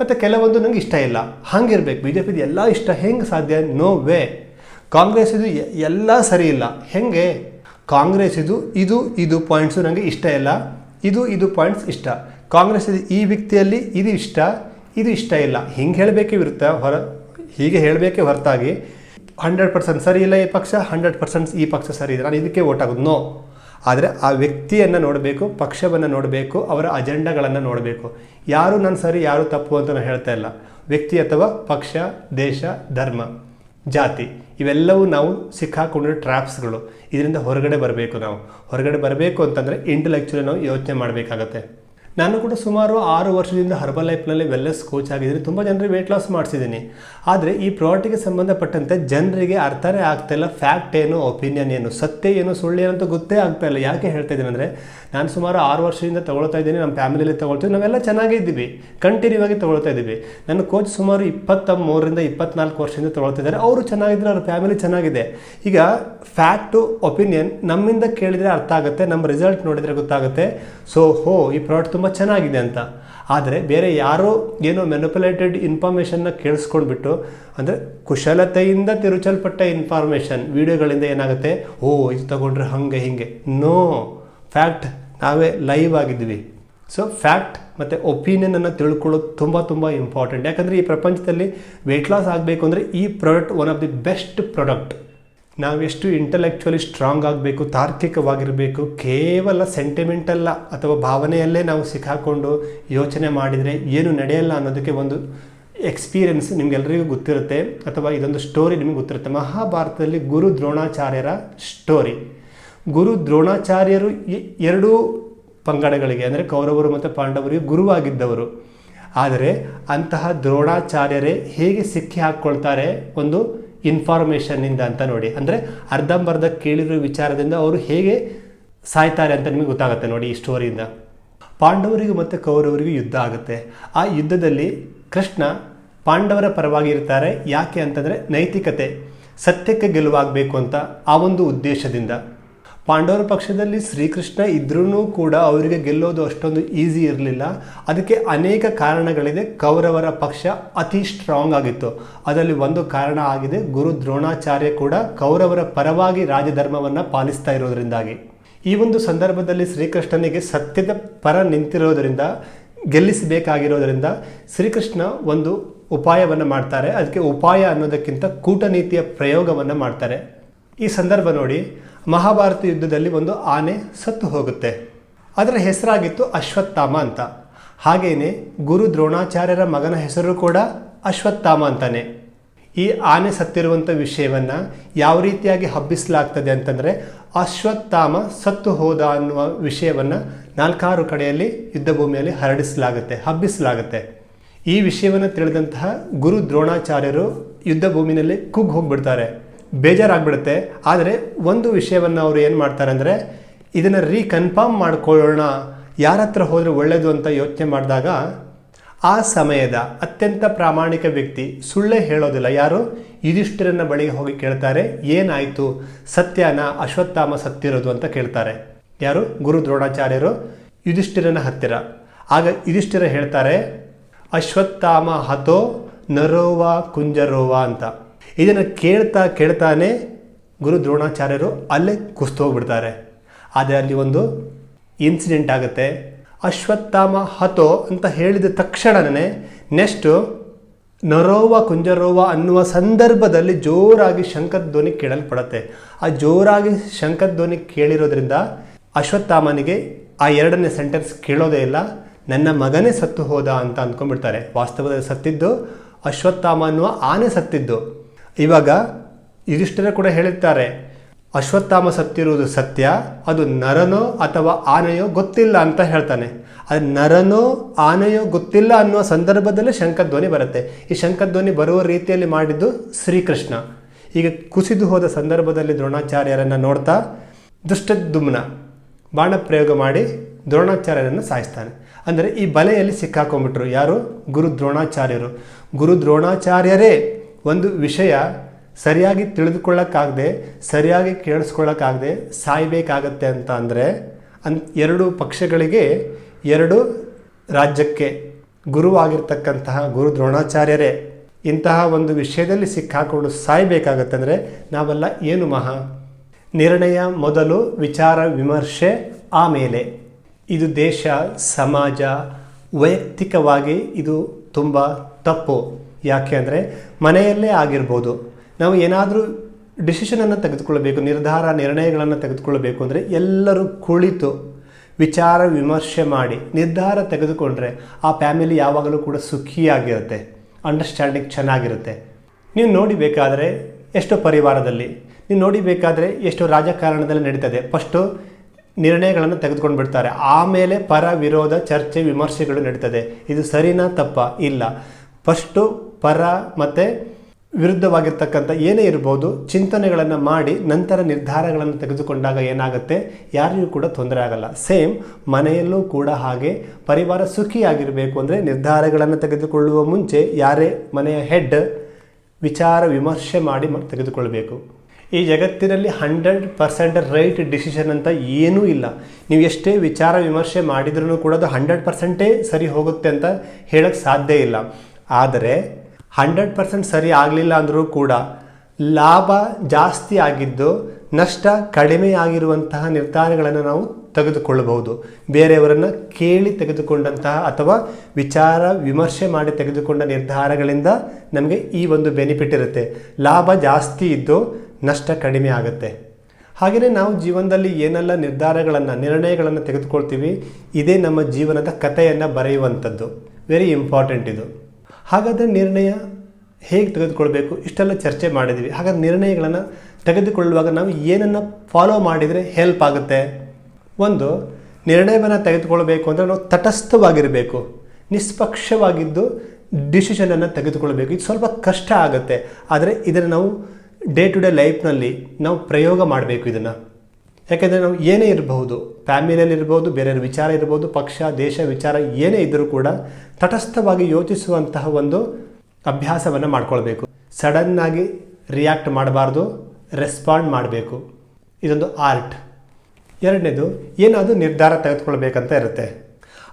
ಮತ್ತು ಕೆಲವೊಂದು ನನಗೆ ಇಷ್ಟ ಇಲ್ಲ. ಹಾಗಿರ್ಬೇಕು. ಬಿ ಜೆ ಪಿದು ಎಲ್ಲ ಇಷ್ಟ. ಹೆಂಗೆ ಸಾಧ್ಯ? ನೋ ವೇ ಕಾಂಗ್ರೆಸ್ ಇದು ಎಲ್ಲ ಸರಿ ಇಲ್ಲ. ಹೆಂಗೆ? ಕಾಂಗ್ರೆಸ್ ಇದು ಇದು ಇದು ಪಾಯಿಂಟ್ಸು ನನಗೆ ಇಷ್ಟ ಇಲ್ಲ. ಇದು ಇದು ಪಾಯಿಂಟ್ಸ್ ಇಷ್ಟ. ಕಾಂಗ್ರೆಸ್ ಇದು ಈ ವ್ಯಕ್ತಿಯಲ್ಲಿ ಇದು ಇಷ್ಟ. ಇದು ಇಷ್ಟ ಇಲ್ಲ. ಹಿಂಗೆ ಹೇಳಬೇಕೇ ಇರುತ್ತೆ ಹೊರ ಹೀಗೆ ಹೇಳಬೇಕೇ ಹೊರತಾಗಿ ಹಂಡ್ರೆಡ್ ಪರ್ಸೆಂಟ್ ಸರಿ ಇಲ್ಲ ಈ ಪಕ್ಷ, ಹಂಡ್ರೆಡ್ ಪರ್ಸೆಂಟ್ ಈ ಪಕ್ಷ ಸರಿ ಇದೆ. ನಾನು ಇದಕ್ಕೆ ಓಟ್ ಆಗೋದು ನೋ ಆದರೆ ಆ ವ್ಯಕ್ತಿಯನ್ನು ನೋಡಬೇಕು, ಪಕ್ಷವನ್ನು ನೋಡಬೇಕು, ಅವರ ಅಜೆಂಡಾಗಳನ್ನು ನೋಡಬೇಕು. ಯಾರು ನಾನು ಸರಿ, ಯಾರು ತಪ್ಪು ಅಂತ ನಾನು ಹೇಳ್ತಾ ಇಲ್ಲ. ವ್ಯಕ್ತಿ ಅಥವಾ ಪಕ್ಷ, ದೇಶ, ಧರ್ಮ, ಜಾತಿ, ಇವೆಲ್ಲವೂ ನಾವು ಸಿಕ್ಕಾಕೊಂಡಿರೋ ಟ್ರ್ಯಾಪ್ಸ್ಗಳು ಇದರಿಂದ ಹೊರಗಡೆ ಬರಬೇಕು ನಾವು. ಹೊರಗಡೆ ಬರಬೇಕು ಅಂತಂದರೆ ಇಂಟೆಲೆಕ್ಚುಲಿ ನಾವು ಯೋಚನೆ ಮಾಡಬೇಕಾಗತ್ತೆ. ನಾನು ಕೂಡ ಸುಮಾರು ಆರು ವರ್ಷದಿಂದ ಹರ್ಬಲ್ ಲೈಫ್ನಲ್ಲಿ ವೆಲ್ನೆಸ್ ಕೋಚ್ ಆಗಿದ್ದೀನಿ. ತುಂಬ ಜನರಿಗೆ ವೆಯ್ಟ್ ಲಾಸ್ ಮಾಡಿಸಿದ್ದೀನಿ. ಆದರೆ ಈ ಪ್ರಾಡಕ್ಟಿಗೆ ಸಂಬಂಧಪಟ್ಟಂತೆ ಜನರಿಗೆ ಅರ್ಥನೇ ಆಗ್ತಾ ಇಲ್ಲ. ಫ್ಯಾಕ್ಟ್ ಏನು ಒಪಿನಿಯನ್ ಏನು, ಸತ್ಯ ಏನು, ಸುಳ್ಳು ಏನು ಅಂತ ಗೊತ್ತೇ ಆಗ್ತಾ ಇಲ್ಲ. ಯಾಕೆ ಹೇಳ್ತಾ ಇದ್ದೀನಿ ಅಂದರೆ ನಾನು ಸುಮಾರು ಆರು ವರ್ಷದಿಂದ ತಗೊಳ್ತಾ ಇದ್ದೀನಿ, ನಮ್ಮ ಫ್ಯಾಮಿಲಿಯಲ್ಲಿ ತಗೊಳ್ತೀವಿ, ನಾವೆಲ್ಲ ಚೆನ್ನಾಗಿದ್ದೀವಿ ಕಂಟಿನ್ಯೂ ಆಗಿ ತಗೊಳ್ತಾ ಇದ್ದೀವಿ. ನನ್ನ ಕೋಚ್ ಸುಮಾರು ಇಪ್ಪತ್ತ ಮೂರರಿಂದ ಇಪ್ಪತ್ನಾಲ್ಕು ವರ್ಷದಿಂದ ತಗೊಳ್ತಾ ಇದ್ದಾರೆ. ಅವರು ಚೆನ್ನಾಗಿದ್ದಾರೆ ಅವ್ರ ಫ್ಯಾಮಿಲಿ ಚೆನ್ನಾಗಿದೆ. ಈಗ ಫ್ಯಾಕ್ಟು ಒಪಿನಿಯನ್ ನಮ್ಮಿಂದ ಕೇಳಿದರೆ ಅರ್ಥ ಆಗುತ್ತೆ, ನಮ್ಮ ರಿಸಲ್ಟ್ ನೋಡಿದರೆ ಗೊತ್ತಾಗುತ್ತೆ. ಸೊ ಹೋ, ಈ ಪ್ರಾಡಕ್ಟ್ ತುಂಬ ಚೆನ್ನಾಗಿದೆ ಅಂತ. ಆದರೆ ಬೇರೆ ಯಾರೋ ಏನೋ ಮೆನುಪುಲೇಟೆಡ್ ಇನ್ಫಾರ್ಮೇಷನ್ನ ಕೇಳಿಸ್ಕೊಂಡ್ಬಿಟ್ಟು, ಅಂದರೆ ಕುಶಲತೆಯಿಂದ ತಿರುಚಲ್ಪಟ್ಟ ಇನ್ಫಾರ್ಮೇಷನ್ ವಿಡಿಯೋಗಳಿಂದ ಏನಾಗುತ್ತೆ? ಓ, ಇದು ತಗೊಂಡ್ರೆ ಹಾಗೆ ಹೀಗೆ. ನೋ ಫ್ಯಾಕ್ಟ್ ನಾವೇ ಲೈವ್ ಆಗಿದ್ದೀವಿ. ಸೊ ಫ್ಯಾಕ್ಟ್ ಮತ್ತು ಒಪಿನಿಯನನ್ನು ತಿಳ್ಕೊಳ್ಳೋದು ತುಂಬ ತುಂಬ ಇಂಪಾರ್ಟೆಂಟ್ ಯಾಕಂದರೆ ಈ ಪ್ರಪಂಚದಲ್ಲಿ ವೆಯ್ಟ್ ಲಾಸ್ ಆಗಬೇಕು ಅಂದರೆ ಈ product one of the best product ನಾವೆಷ್ಟು ಇಂಟಲೆಕ್ಚುಲಿ ಸ್ಟ್ರಾಂಗ್ ಆಗಬೇಕು, ತಾರ್ಕಿಕವಾಗಿರಬೇಕು, ಕೇವಲ ಸೆಂಟಿಮೆಂಟಲ್ಲ ಅಥವಾ ಭಾವನೆಯಲ್ಲೇ ನಾವು ಸಿಕ್ಕಾಕೊಂಡು ಯೋಚನೆ ಮಾಡಿದರೆ ಏನು ನಡೆಯಲ್ಲ ಅನ್ನೋದಕ್ಕೆ ಒಂದು ಎಕ್ಸ್ಪೀರಿಯನ್ಸ್ ನಿಮಗೆಲ್ಲರಿಗೂ ಗೊತ್ತಿರುತ್ತೆ. ಅಥವಾ ಇದೊಂದು ಸ್ಟೋರಿ ನಿಮಗೆ ಗೊತ್ತಿರುತ್ತೆ. ಮಹಾಭಾರತದಲ್ಲಿ ಗುರು ದ್ರೋಣಾಚಾರ್ಯರ ಸ್ಟೋರಿ ಗುರು ದ್ರೋಣಾಚಾರ್ಯರು ಎರಡೂ ಪಂಗಡಗಳಿಗೆ, ಅಂದರೆ ಕೌರವರು ಮತ್ತು ಪಾಂಡವರಿಗೆ ಗುರುವಾಗಿದ್ದವರು. ಆದರೆ ಅಂತಹ ದ್ರೋಣಾಚಾರ್ಯರೇ ಹೇಗೆ ಸಿಕ್ಕಿ ಹಾಕ್ಕೊಳ್ತಾರೆ ಒಂದು ಇನ್ಫಾರ್ಮೇಷನ್ನಿಂದ ಅಂತ ನೋಡಿ. ಅಂದರೆ ಅರ್ಧಂಬರ್ಧ ಕೇಳಿರೋ ವಿಚಾರದಿಂದ ಅವರು ಹೇಗೆ ಸಾಯ್ತಾರೆ ಅಂತ ನಿಮಗೆ ಗೊತ್ತಾಗುತ್ತೆ ನೋಡಿ ಈ ಸ್ಟೋರಿಯಿಂದ ಪಾಂಡವರಿಗೂ ಮತ್ತು ಕೌರವರಿಗೂ ಯುದ್ಧ ಆಗುತ್ತೆ. ಆ ಯುದ್ಧದಲ್ಲಿ ಕೃಷ್ಣ ಪಾಂಡವರ ಪರವಾಗಿ ಇರ್ತಾರೆ ಯಾಕೆ ಅಂತಂದರೆ ನೈತಿಕತೆ, ಸತ್ಯಕ್ಕೆ ಗೆಲುವಾಗಬೇಕು ಅಂತ ಆ ಒಂದು ಉದ್ದೇಶದಿಂದ. ಪಾಂಡವರ ಪಕ್ಷದಲ್ಲಿ ಶ್ರೀಕೃಷ್ಣ ಇದ್ರೂ ಕೂಡ ಅವರಿಗೆ ಗೆಲ್ಲೋದು ಅಷ್ಟೊಂದು ಈಸಿ ಇರಲಿಲ್ಲ. ಅದಕ್ಕೆ ಅನೇಕ ಕಾರಣಗಳಿದೆ. ಕೌರವರ ಪಕ್ಷ ಅತಿ ಸ್ಟ್ರಾಂಗ್ ಆಗಿತ್ತು. ಅದರಲ್ಲಿ ಒಂದು ಕಾರಣ ಆಗಿದೆ. ಗುರು ದ್ರೋಣಾಚಾರ್ಯ ಕೂಡ ಕೌರವರ ಪರವಾಗಿ ರಾಜಧರ್ಮವನ್ನು ಪಾಲಿಸ್ತಾ ಇರೋದ್ರಿಂದಾಗಿ. ಈ ಒಂದು ಸಂದರ್ಭದಲ್ಲಿ ಶ್ರೀಕೃಷ್ಣನಿಗೆ ಸತ್ಯದ ಪರ ನಿಂತಿರೋದರಿಂದ, ಗೆಲ್ಲಿಸಬೇಕಾಗಿರೋದರಿಂದ ಶ್ರೀಕೃಷ್ಣ ಒಂದು ಉಪಾಯವನ್ನು ಮಾಡ್ತಾರೆ. ಅದಕ್ಕೆ ಉಪಾಯ ಅನ್ನೋದಕ್ಕಿಂತ ಕೂಟನೀತಿಯ ಪ್ರಯೋಗವನ್ನು ಮಾಡ್ತಾರೆ. ಈ ಸಂದರ್ಭ ನೋಡಿ. ಮಹಾಭಾರತ ಯುದ್ಧದಲ್ಲಿ ಒಂದು ಆನೆ ಸತ್ತು ಹೋಗುತ್ತೆ. ಅದರ ಹೆಸರಾಗಿತ್ತು ಅಶ್ವತ್ಥಾಮ ಅಂತ. ಹಾಗೆಯೇ ಗುರು ದ್ರೋಣಾಚಾರ್ಯರ ಮಗನ ಹೆಸರು ಕೂಡ ಅಶ್ವತ್ಥಾಮ ಅಂತಾನೆ. ಈ ಆನೆ ಸತ್ತಿರುವಂಥ ವಿಷಯವನ್ನು ಯಾವ ರೀತಿಯಾಗಿ ಹಬ್ಬಿಸಲಾಗ್ತದೆ ಅಂತಂದರೆ ಅಶ್ವತ್ಥಾಮ ಸತ್ತು ಹೋದ ಅನ್ನುವ ವಿಷಯವನ್ನು ನಾಲ್ಕಾರು ಕಡೆಯಲ್ಲಿ ಯುದ್ಧ ಭೂಮಿಯಲ್ಲಿ ಹರಡಿಸಲಾಗುತ್ತೆ, ಹಬ್ಬಿಸಲಾಗುತ್ತೆ. ಈ ವಿಷಯವನ್ನು ತಿಳಿದಂತಹ ಗುರು ದ್ರೋಣಾಚಾರ್ಯರು ಯುದ್ಧ ಭೂಮಿನಲ್ಲಿ ಕುಗ್ಗಿ ಹೋಗ್ಬಿಡ್ತಾರೆ. ಬೇಜಾರಾಗ್ಬಿಡುತ್ತೆ. ಆದರೆ ಒಂದು ವಿಷಯವನ್ನು ಅವರು ಏನು ಮಾಡ್ತಾರೆ ಅಂದರೆ, ಇದನ್ನು ರೀಕನ್ಫರ್ಮ್ ಮಾಡ್ಕೊಳ್ಳೋಣ. ಯಾರ ಹತ್ರ ಹೋದರೆ ಒಳ್ಳೆಯದು ಅಂತ ಯೋಚನೆ ಮಾಡಿದಾಗ, ಆ ಸಮಯದ ಅತ್ಯಂತ ಪ್ರಾಮಾಣಿಕ ವ್ಯಕ್ತಿ ಸುಳ್ಳೇ ಹೇಳೋದಿಲ್ಲ. ಯಾರು? ಯುಧಿಷ್ಠಿರನ ಬಳಿಗೆ ಹೋಗಿ ಕೇಳ್ತಾರೆ, ಏನಾಯಿತು? ಸತ್ಯನ ಅಶ್ವತ್ಥಾಮ ಸತ್ತಿರೋದು ಅಂತ ಕೇಳ್ತಾರೆ. ಯಾರು? ಗುರು ದ್ರೋಣಾಚಾರ್ಯರು. ಯುಧಿಷ್ಠಿರನ ಹತ್ತಿರ. ಆಗ ಯುಧಿಷ್ಠಿರ ಹೇಳ್ತಾರೆ, ಅಶ್ವತ್ಥಾಮ ಹತೋ ನರೋವ ಕುಂಜರೋವಾ ಅಂತ. ಇದನ್ನು ಕೇಳ್ತಾ ಕೇಳ್ತಾನೆ ಗುರು ದ್ರೋಣಾಚಾರ್ಯರು ಅಲ್ಲೇ ಕುಸ್ತೋಗ್ಬಿಡ್ತಾರೆ ಆದರೆ ಅಲ್ಲಿ ಒಂದು ಇನ್ಸಿಡೆಂಟ್ ಆಗುತ್ತೆ. ಅಶ್ವತ್ಥಾಮ ಹತೋ ಅಂತ ಹೇಳಿದ ತಕ್ಷಣನೇ ನೆಕ್ಸ್ಟು ನರೋವ ಕುಂಜರೋವ ಅನ್ನುವ ಸಂದರ್ಭದಲ್ಲಿ ಜೋರಾಗಿ ಶಂಖಧ್ವನಿ ಕೇಳಲ್ಪಡತ್ತೆ. ಆ ಜೋರಾಗಿ ಶಂಖಧ್ವನಿ ಕೇಳಿರೋದ್ರಿಂದ ಅಶ್ವತ್ಥಾಮನಿಗೆ ಆ ಎರಡನೇ ಸೆಂಟೆನ್ಸ್ ಕೇಳೋದೇ ಇಲ್ಲ. ನನ್ನ ಮಗನೇ ಸತ್ತು ಹೋದ ಅಂತ ಅಂದ್ಕೊಂಡ್ಬಿಡ್ತಾರೆ ವಾಸ್ತವದಲ್ಲಿ ಸತ್ತಿದ್ದು ಅಶ್ವತ್ಥಾಮ ಅನ್ನುವ ಆನೆ ಸತ್ತಿದ್ದು. ಇವಾಗ ಯುಧಿಷ್ಠಿರ ಕೂಡ ಹೇಳುತ್ತಾರೆ ಅಶ್ವತ್ಥಾಮ ಸತ್ತಿರುವುದು ಸತ್ಯ, ಅದು ನರನೋ ಅಥವಾ ಆನೆಯೋ ಗೊತ್ತಿಲ್ಲ ಅಂತ ಹೇಳ್ತಾನೆ. ಅದು ನರನೋ ಆನೆಯೋ ಗೊತ್ತಿಲ್ಲ ಅನ್ನುವ ಸಂದರ್ಭದಲ್ಲಿ ಶಂಕಧ್ವನಿ ಬರುತ್ತೆ. ಈ ಶಂಕಧ್ವನಿ ಬರುವ ರೀತಿಯಲ್ಲಿ ಮಾಡಿದ್ದು ಶ್ರೀಕೃಷ್ಣ. ಈಗ ಕುಸಿದು ಹೋದ ಸಂದರ್ಭದಲ್ಲಿ ದ್ರೋಣಾಚಾರ್ಯರನ್ನು ನೋಡ್ತಾ ದುಷ್ಟದುಮ್ನ ಬಾಣ ಪ್ರಯೋಗ ಮಾಡಿ ದ್ರೋಣಾಚಾರ್ಯರನ್ನು ಸಾಯಿಸ್ತಾನೆ. ಅಂದರೆ ಈ ಬಲೆಯಲ್ಲಿ ಸಿಕ್ಕಾಕೊಂಡ್ಬಿಟ್ರು ಯಾರು? ಗುರು ದ್ರೋಣಾಚಾರ್ಯರು. ಗುರು ದ್ರೋಣಾಚಾರ್ಯರೇ ಒಂದು ವಿಷಯ ಸರಿಯಾಗಿ ತಿಳಿದುಕೊಳ್ಳೋಕ್ಕಾಗದೆ, ಸರಿಯಾಗಿ ಕೇಳಿಸ್ಕೊಳ್ಳೋಕ್ಕಾಗದೆ ಸಾಯಬೇಕಾಗತ್ತೆ ಅಂತ ಅಂದರೆ, ಅನ್ ಎರಡು ಪಕ್ಷಗಳಿಗೆ ಎರಡು ರಾಜ್ಯಕ್ಕೆ ಗುರುವಾಗಿರ್ತಕ್ಕಂತಹ ಗುರು ದ್ರೋಣಾಚಾರ್ಯರೇ ಇಂತಹ ಒಂದು ವಿಷಯದಲ್ಲಿ ಸಿಕ್ಕಾಕೊಂಡು ಸಾಯಬೇಕಾಗತ್ತೆ ಅಂದರೆ ನಾವೆಲ್ಲ ಏನು ಮಹಾ? ನಿರ್ಣಯ ಮೊದಲು, ವಿಚಾರ ವಿಮರ್ಶೆ ಆಮೇಲೆ. ಇದು ದೇಶ, ಸಮಾಜ, ವೈಯಕ್ತಿಕವಾಗಿ ಇದು ತುಂಬ ತಪ್ಪು. ಯಾಕೆ ಅಂದರೆ ಮನೆಯಲ್ಲೇ ಆಗಿರ್ಬೋದು. ನಾವು ಏನಾದರೂ ಡಿಸಿಷನನ್ನು ತೆಗೆದುಕೊಳ್ಳಬೇಕು, ನಿರ್ಧಾರ, ನಿರ್ಣಯಗಳನ್ನು ತೆಗೆದುಕೊಳ್ಳಬೇಕು ಅಂದರೆ ಎಲ್ಲರೂ ಕುಳಿತು ವಿಚಾರ, ವಿಮರ್ಶೆ ಮಾಡಿ, ನಿರ್ಧಾರ ತೆಗೆದುಕೊಂಡ್ರೆ ಆ ಫ್ಯಾಮಿಲಿ ಯಾವಾಗಲೂ ಕೂಡ ಸುಖಿಯಾಗಿರುತ್ತೆ ಅಂಡರ್ಸ್ಟ್ಯಾಂಡಿಂಗ್ ಚೆನ್ನಾಗಿರುತ್ತೆ. ನೀವು ನೋಡಿಬೇಕಾದರೆ ಎಷ್ಟೋ ಪರಿವಾರದಲ್ಲಿ ನೀವು ನೋಡಿಬೇಕಾದರೆ ಎಷ್ಟೋ ರಾಜಕಾರಣದಲ್ಲಿ ನಡೀತದೆ. ಫಸ್ಟು ನಿರ್ಣಯಗಳನ್ನು ತೆಗೆದುಕೊಂಡು ಬಿಡ್ತಾರೆ ಆಮೇಲೆ ಪರ ವಿರೋಧ, ಚರ್ಚೆ, ವಿಮರ್ಶೆಗಳು ನಡೀತದೆ. ಇದು ಸರಿನಾ ತಪ್ಪ? ಇಲ್ಲ. ಫಸ್ಟು ಪರ ಮತ್ತು ವಿರುದ್ಧವಾಗಿರ್ತಕ್ಕಂಥ ಏನೇ ಇರ್ಬೋದು ಚಿಂತನೆಗಳನ್ನು ಮಾಡಿ ನಂತರ ನಿರ್ಧಾರಗಳನ್ನು ತೆಗೆದುಕೊಂಡಾಗ ಏನಾಗುತ್ತೆ? ಯಾರಿಗೂ ಕೂಡ ತೊಂದರೆ ಆಗಲ್ಲ. ಸೇಮ್ ಮನೆಯಲ್ಲೂ ಕೂಡ ಹಾಗೆ ಪರಿವಾರ ಸುಖಿಯಾಗಿರಬೇಕು ಅಂದರೆ ನಿರ್ಧಾರಗಳನ್ನು ತೆಗೆದುಕೊಳ್ಳುವ ಮುಂಚೆ ಯಾರೇ ಮನೆಯ ಹೆಡ್ ವಿಚಾರ ವಿಮರ್ಶೆ ಮಾಡಿ ತೆಗೆದುಕೊಳ್ಬೇಕು. ಈ ಜಗತ್ತಿನಲ್ಲಿ ಹಂಡ್ರೆಡ್ ಪರ್ಸೆಂಟ್ ರೈಟ್ ಡಿಸಿಷನ್ ಅಂತ ಏನೂ ಇಲ್ಲ. ನೀವು ಎಷ್ಟೇ ವಿಚಾರ ವಿಮರ್ಶೆ ಮಾಡಿದ್ರೂ ಕೂಡ ಅದು ಹಂಡ್ರೆಡ್ ಪರ್ಸೆಂಟೇ ಸರಿ ಹೋಗುತ್ತೆ ಅಂತ ಹೇಳೋಕ್ಕೆ ಸಾಧ್ಯ ಇಲ್ಲ. ಆದರೆ ಹಂಡ್ರೆಡ್ ಪರ್ಸೆಂಟ್ ಸರಿ ಆಗಲಿಲ್ಲ ಅಂದರೂ ಕೂಡ ಲಾಭ ಜಾಸ್ತಿ ಆಗಿದ್ದು ನಷ್ಟ ಕಡಿಮೆ ಆಗಿರುವಂತಹ ನಿರ್ಧಾರಗಳನ್ನು ನಾವು ತೆಗೆದುಕೊಳ್ಳಬಹುದು. ಬೇರೆಯವರನ್ನು ಕೇಳಿ ತೆಗೆದುಕೊಂಡಂತಹ ಅಥವಾ ವಿಚಾರ, ವಿಮರ್ಶೆ ಮಾಡಿ ತೆಗೆದುಕೊಂಡ ನಿರ್ಧಾರಗಳಿಂದ ನಮಗೆ ಈ ಒಂದು ಬೆನಿಫಿಟ್ ಇರುತ್ತೆ. ಲಾಭ ಜಾಸ್ತಿ ಇದ್ದು ನಷ್ಟ ಕಡಿಮೆ ಆಗುತ್ತೆ. ಹಾಗೆಯೇ ನಾವು ಜೀವನದಲ್ಲಿ ಏನೆಲ್ಲ ನಿರ್ಧಾರಗಳನ್ನು, ನಿರ್ಣಯಗಳನ್ನು ತೆಗೆದುಕೊಳ್ತೀವಿ, ಇದೇ ನಮ್ಮ ಜೀವನದ ಕಥೆಯನ್ನು ಬರೆಯುವಂಥದ್ದು. ವೆರಿ ಇಂಪಾರ್ಟೆಂಟ್ ಇದು. ಹಾಗಾದರೆ ನಿರ್ಣಯ ಹೇಗೆ ತೆಗೆದುಕೊಳ್ಬೇಕು? ಇಷ್ಟೆಲ್ಲ ಚರ್ಚೆ ಮಾಡಿದ್ವಿ. ಹಾಗಾದ್ರೆ ನಿರ್ಣಯಗಳನ್ನು ತೆಗೆದುಕೊಳ್ಳುವಾಗ ನಾವು ಏನನ್ನು ಫಾಲೋ ಮಾಡಿದರೆ ಹೆಲ್ಪ್ ಆಗುತ್ತೆ? ಒಂದು, ನಿರ್ಣಯವನ್ನು ತೆಗೆದುಕೊಳ್ಬೇಕು ಅಂದರೆ ನಾವು ತಟಸ್ಥವಾಗಿರಬೇಕು. ನಿಷ್ಪಕ್ಷವಾಗಿದ್ದು ಡಿಸಿಷನನ್ನು ತೆಗೆದುಕೊಳ್ಬೇಕು. ಇದು ಸ್ವಲ್ಪ ಕಷ್ಟ ಆಗುತ್ತೆ. ಆದರೆ ಇದನ್ನು ನಾವು ಡೇ ಟು ಡೇ ಲೈಫ್ನಲ್ಲಿ ನಾವು ಪ್ರಯೋಗ ಮಾಡಬೇಕು ಇದನ್ನು. ಯಾಕೆಂದರೆ ನಾವು ಏನೇ ಇರಬಹುದು, ಫ್ಯಾಮಿಲಿಯಲ್ಲಿ ಇರ್ಬೋದು ಬೇರೆಯವ್ರ ವಿಚಾರ ಇರ್ಬೋದು ಪಕ್ಷ, ದೇಶ, ವಿಚಾರ ಏನೇ ಇದ್ದರೂ ಕೂಡ ತಟಸ್ಥವಾಗಿ ಯೋಚಿಸುವಂತಹ ಒಂದು ಅಭ್ಯಾಸವನ್ನು ಮಾಡ್ಕೊಳ್ಬೇಕು. ಸಡನ್ನಾಗಿ ರಿಯಾಕ್ಟ್ ಮಾಡಬಾರ್ದು ರೆಸ್ಪಾಂಡ್ ಮಾಡಬೇಕು. ಇದೊಂದು ಆರ್ಟ್ ಎರಡನೇದು, ಏನಾದರೂ ನಿರ್ಧಾರ ತೆಗೆದುಕೊಳ್ಬೇಕಂತ ಇರುತ್ತೆ.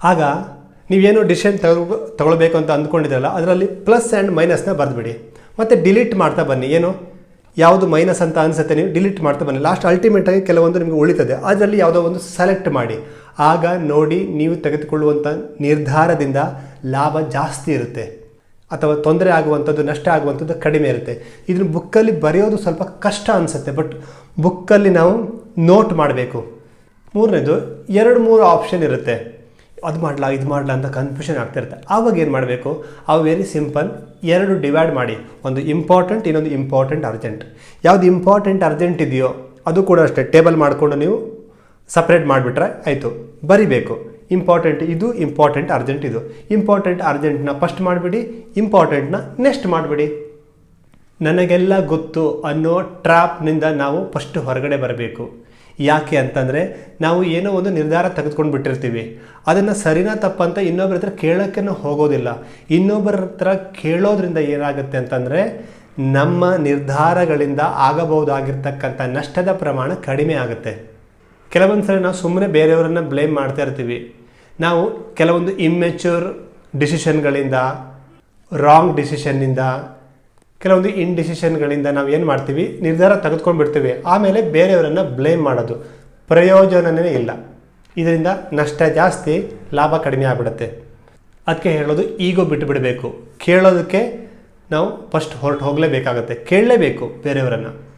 ಆಗ ನೀವೇನೋ ಡಿಸಿಷನ್ ತೆಗೆದು ತಗೊಳ್ಬೇಕು ಅಂತ ಅಂದ್ಕೊಂಡಿದ್ರಲ್ಲ, ಅದರಲ್ಲಿ ಪ್ಲಸ್ ಆ್ಯಂಡ್ ಮೈನಸ್ನ ಬರೆದ್ಬಿಡಿ. ಮತ್ತು ಡಿಲೀಟ್ ಮಾಡ್ತಾ ಬನ್ನಿ, ಏನು? ಯಾವುದು ಮೈನಸ್ ಅಂತ ಅನಿಸುತ್ತೆ ನೀವು ಡಿಲೀಟ್ ಮಾಡ್ತಾ ಬನ್ನಿ. ಲಾಸ್ಟ್ ಅಲ್ಟಿಮೇಟಾಗಿ ಕೆಲವೊಂದು ನಿಮಗೆ ಉಳಿತದೆ. ಅದರಲ್ಲಿ ಯಾವುದೋ ಒಂದು ಸೆಲೆಕ್ಟ್ ಮಾಡಿ. ಆಗ ನೋಡಿ ನೀವು ತೆಗೆದುಕೊಳ್ಳುವಂಥ ನಿರ್ಧಾರದಿಂದ ಲಾಭ ಜಾಸ್ತಿ ಇರುತ್ತೆ. ಅಥವಾ ತೊಂದರೆ ಆಗುವಂಥದ್ದು, ನಷ್ಟ ಆಗುವಂಥದ್ದು ಕಡಿಮೆ ಇರುತ್ತೆ. ಇದನ್ನು ಬುಕ್ಕಲ್ಲಿ ಬರೆಯೋದು ಸ್ವಲ್ಪ ಕಷ್ಟ ಅನಿಸುತ್ತೆ. ಬಟ್ ಬುಕ್ಕಲ್ಲಿ ನಾವು ನೋಟ್ ಮಾಡಬೇಕು. ಮೂರನೇದು, ಎರಡು ಮೂರು ಆಪ್ಷನ್ ಇರುತ್ತೆ. ಅದು ಮಾಡಲ, ಇದು ಮಾಡಲ ಅಂತ ಕನ್ಫ್ಯೂಷನ್ ಆಗ್ತಿರುತ್ತೆ ಆವಾಗ ಏನು ಮಾಡಬೇಕು? ಅವು ವೆರಿ ಸಿಂಪಲ್ ಎರಡು ಡಿವೈಡ್ ಮಾಡಿ. ಒಂದು ಇಂಪಾರ್ಟೆಂಟ್ ಇನ್ನೊಂದು ಇಂಪಾರ್ಟೆಂಟ್ ಅರ್ಜೆಂಟ್ ಯಾವುದು ಇಂಪಾರ್ಟೆಂಟ್ ಅರ್ಜೆಂಟ್ ಇದೆಯೋ, ಅದು ಕೂಡ ಅಷ್ಟೇ. ಟೇಬಲ್ ಮಾಡಿಕೊಂಡು ನೀವು ಸಪ್ರೇಟ್ ಮಾಡಿಬಿಟ್ರೆ ಆಯಿತು. ಬರಿಬೇಕು. ಇಂಪಾರ್ಟೆಂಟ್ ಇದು ಇಂಪಾರ್ಟೆಂಟ್ ಅರ್ಜೆಂಟ್ ಇದು. ಇಂಪಾರ್ಟೆಂಟ್ ಅರ್ಜೆಂಟ್ನ ಫಸ್ಟ್ ಮಾಡಿಬಿಡಿ. ಇಂಪಾರ್ಟೆಂಟ್ನ ನೆಕ್ಸ್ಟ್ ಮಾಡಿಬಿಡಿ. ನನಗೆಲ್ಲ ಗೊತ್ತು ಅನ್ನೋ ಟ್ರ್ಯಾಪ್ನಿಂದ ನಾವು ಫಸ್ಟ್ ಹೊರಗಡೆ ಬರಬೇಕು. ಯಾಕೆ ಅಂತಂದರೆ ನಾವು ಏನೋ ಒಂದು ನಿರ್ಧಾರ ತೆಗೆದುಕೊಂಡು ಬಿಟ್ಟಿರ್ತೀವಿ. ಅದನ್ನು ಸರಿನಾ ತಪ್ಪಂತ ಇನ್ನೊಬ್ಬರ ಹತ್ರ ಕೇಳೋಕ್ಕೆ ಹೋಗೋದಿಲ್ಲ. ಇನ್ನೊಬ್ಬರ ಹತ್ರ ಕೇಳೋದ್ರಿಂದ ಏನಾಗುತ್ತೆ ಅಂತಂದರೆ ನಮ್ಮ ನಿರ್ಧಾರಗಳಿಂದ ಆಗಬಹುದಾಗಿರ್ತಕ್ಕಂಥ ನಷ್ಟದ ಪ್ರಮಾಣ ಕಡಿಮೆ ಆಗುತ್ತೆ. ಕೆಲವೊಂದು ಸಲ ನಾವು ಸುಮ್ಮನೆ ಬೇರೆಯವರನ್ನು ಬ್ಲೇಮ್ ಮಾಡ್ತಾ ಇರ್ತೀವಿ. ನಾವು ಕೆಲವೊಂದು ಇಮ್ಮೆಚ್ಯೂರ್ ಡಿಸಿಷನ್ಗಳಿಂದ ರಾಂಗ್ ಡಿಸಿಷನ್ನಿಂದ ಕೆಲವೊಂದು ಇನ್ಡಿಸಿಷನ್ಗಳಿಂದ ನಾವು ಏನು ಮಾಡ್ತೀವಿ? ನಿರ್ಧಾರ ತೆಗೆದುಕೊಂಡ್ಬಿಡ್ತೀವಿ. ಆಮೇಲೆ ಬೇರೆಯವರನ್ನು ಬ್ಲೇಮ್ ಮಾಡೋದು. ಪ್ರಯೋಜನವೇ ಇಲ್ಲ. ಇದರಿಂದ ನಷ್ಟ ಜಾಸ್ತಿ, ಲಾಭ ಕಡಿಮೆ ಆಗಿಬಿಡುತ್ತೆ. ಅದಕ್ಕೆ ಹೇಳೋದು ಈಗೋ ಬಿಟ್ಟು ಬಿಡಬೇಕು ಕೇಳೋದಕ್ಕೆ ನಾವು ಫಸ್ಟ್ ಹೊರಟು ಹೋಗಲೇಬೇಕಾಗತ್ತೆ. ಕೇಳಲೇಬೇಕು ಬೇರೆಯವರನ್ನು.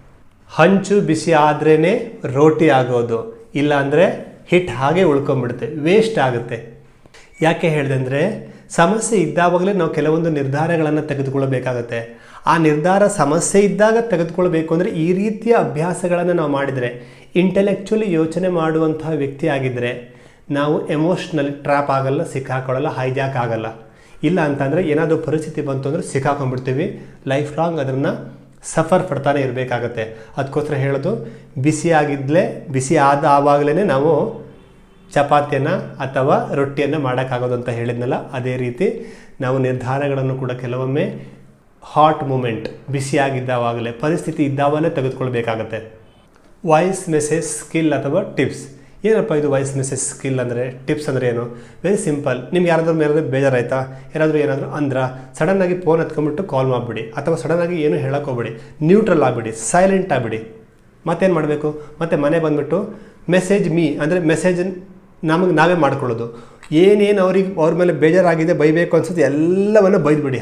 ಹಂಚು ಬಿಸಿ ಆದ್ರೇ ರೋಟಿ ಆಗೋದು. ಇಲ್ಲ ಅಂದರೆ ಹಿಟ್ ಹಾಗೆ ಉಳ್ಕೊಂಬಿಡುತ್ತೆ ವೇಸ್ಟ್ ಆಗುತ್ತೆ. ಯಾಕೆ ಹೇಳಿದೆ ಸಮಸ್ಯೆ ಇದ್ದಾವಾಗಲೇ ನಾವು ಕೆಲವೊಂದು ನಿರ್ಧಾರಗಳನ್ನು ತೆಗೆದುಕೊಳ್ಳಬೇಕಾಗತ್ತೆ. ಆ ನಿರ್ಧಾರ ಸಮಸ್ಯೆ ಇದ್ದಾಗ ತೆಗೆದುಕೊಳ್ಬೇಕು ಅಂದರೆ ಈ ರೀತಿಯ ಅಭ್ಯಾಸಗಳನ್ನು ನಾವು ಮಾಡಿದರೆ ಇಂಟೆಲೆಕ್ಚುಲಿ ಯೋಚನೆ ಮಾಡುವಂತಹ ವ್ಯಕ್ತಿ ಆಗಿದ್ದರೆ ನಾವು ಎಮೋಷ್ನಲಿ ಟ್ರ್ಯಾಪ್ ಆಗಲ್ಲ, ಸಿಕ್ಕಾಕೊಳ್ಳಲ್ಲ ಹೈಜಾಕ್ ಆಗಲ್ಲ. ಇಲ್ಲ ಅಂತಂದರೆ ಏನಾದರೂ ಪರಿಸ್ಥಿತಿ ಬಂತು ಅಂದರೆ ಸಿಕ್ಕಾಕೊಂಡ್ಬಿಡ್ತೀವಿ. ಲೈಫ್ ಲಾಂಗ್ ಅದನ್ನು ಸಫರ್ ಪಡ್ತಾನೆ ಇರಬೇಕಾಗತ್ತೆ. ಅದಕ್ಕೋಸ್ಕರ ಹೇಳೋದು ಬಿಸಿಯಾಗಿದ್ದಲೇ ಬಿಸಿ ಆದ ಆವಾಗಲೇ ನಾವು ಚಪಾತಿಯನ್ನು ಅಥವಾ ರೊಟ್ಟಿಯನ್ನು ಮಾಡೋಕ್ಕಾಗೋದು ಅಂತ ಹೇಳಿದ್ನಲ್ಲ, ಅದೇ ರೀತಿ ನಾವು ನಿರ್ಧಾರಗಳನ್ನು ಕೂಡ ಕೆಲವೊಮ್ಮೆ ಹಾಟ್ ಮೂಮೆಂಟ್ ಬಿಸಿಯಾಗಿದ್ದಾವಾಗಲೇ ಪರಿಸ್ಥಿತಿ ಇದ್ದಾವಲ್ಲೇ ತೆಗೆದುಕೊಳ್ಬೇಕಾಗತ್ತೆ. ವಾಯ್ಸ್ ಮೆಸೇಜ್ ಸ್ಕಿಲ್ ಅಥವಾ ಟಿಪ್ಸ್ ಏನಪ್ಪ ಇದು ವಾಯ್ಸ್ ಮೆಸೇಜ್ ಸ್ಕಿಲ್ ಅಂದರೆ ಟಿಪ್ಸ್ ಅಂದರೆ ಏನು? ವೆರಿ ಸಿಂಪಲ್ ನಿಮ್ಗೆ ಯಾರಾದ್ರೂ ಮೇಲೆ ಬೇಜಾರಾಯ್ತಾ? ಯಾರಾದರೂ ಏನಾದರೂ ಅಂದ್ರೆ ಸಡನ್ನಾಗಿ ಫೋನ್ ಹತ್ಕೊಂಡ್ಬಿಟ್ಟು ಕಾಲ್ ಮಾಡಿಬಿಡಿ. ಅಥವಾ ಸಡನ್ನಾಗಿ ಏನು ಹೇಳಕ್ಕೆ ಹೋಗ್ಬಿಡಿ ನ್ಯೂಟ್ರಲ್ ಆಗಿಬಿಡಿ. ಸೈಲೆಂಟ್ ಆಗಿಬಿಡಿ. ಮತ್ತೇನು ಮಾಡಬೇಕು? ಮತ್ತು ಮನೆ ಬಂದುಬಿಟ್ಟು ಮೆಸೇಜ್ ಮೀ ಅಂದರೆ ಮೆಸೇಜ್ ನಮಗೆ ನಾವೇ ಮಾಡ್ಕೊಳ್ಳೋದು. ಏನೇನು ಅವ್ರಿಗೆ, ಅವ್ರ ಮೇಲೆ ಬೇಜಾರಾಗಿದೆ, ಬೈಬೇಕು ಅನ್ಸುತ್ತೆ, ಎಲ್ಲವನ್ನು ಬೈದ್ಬಿಡಿ.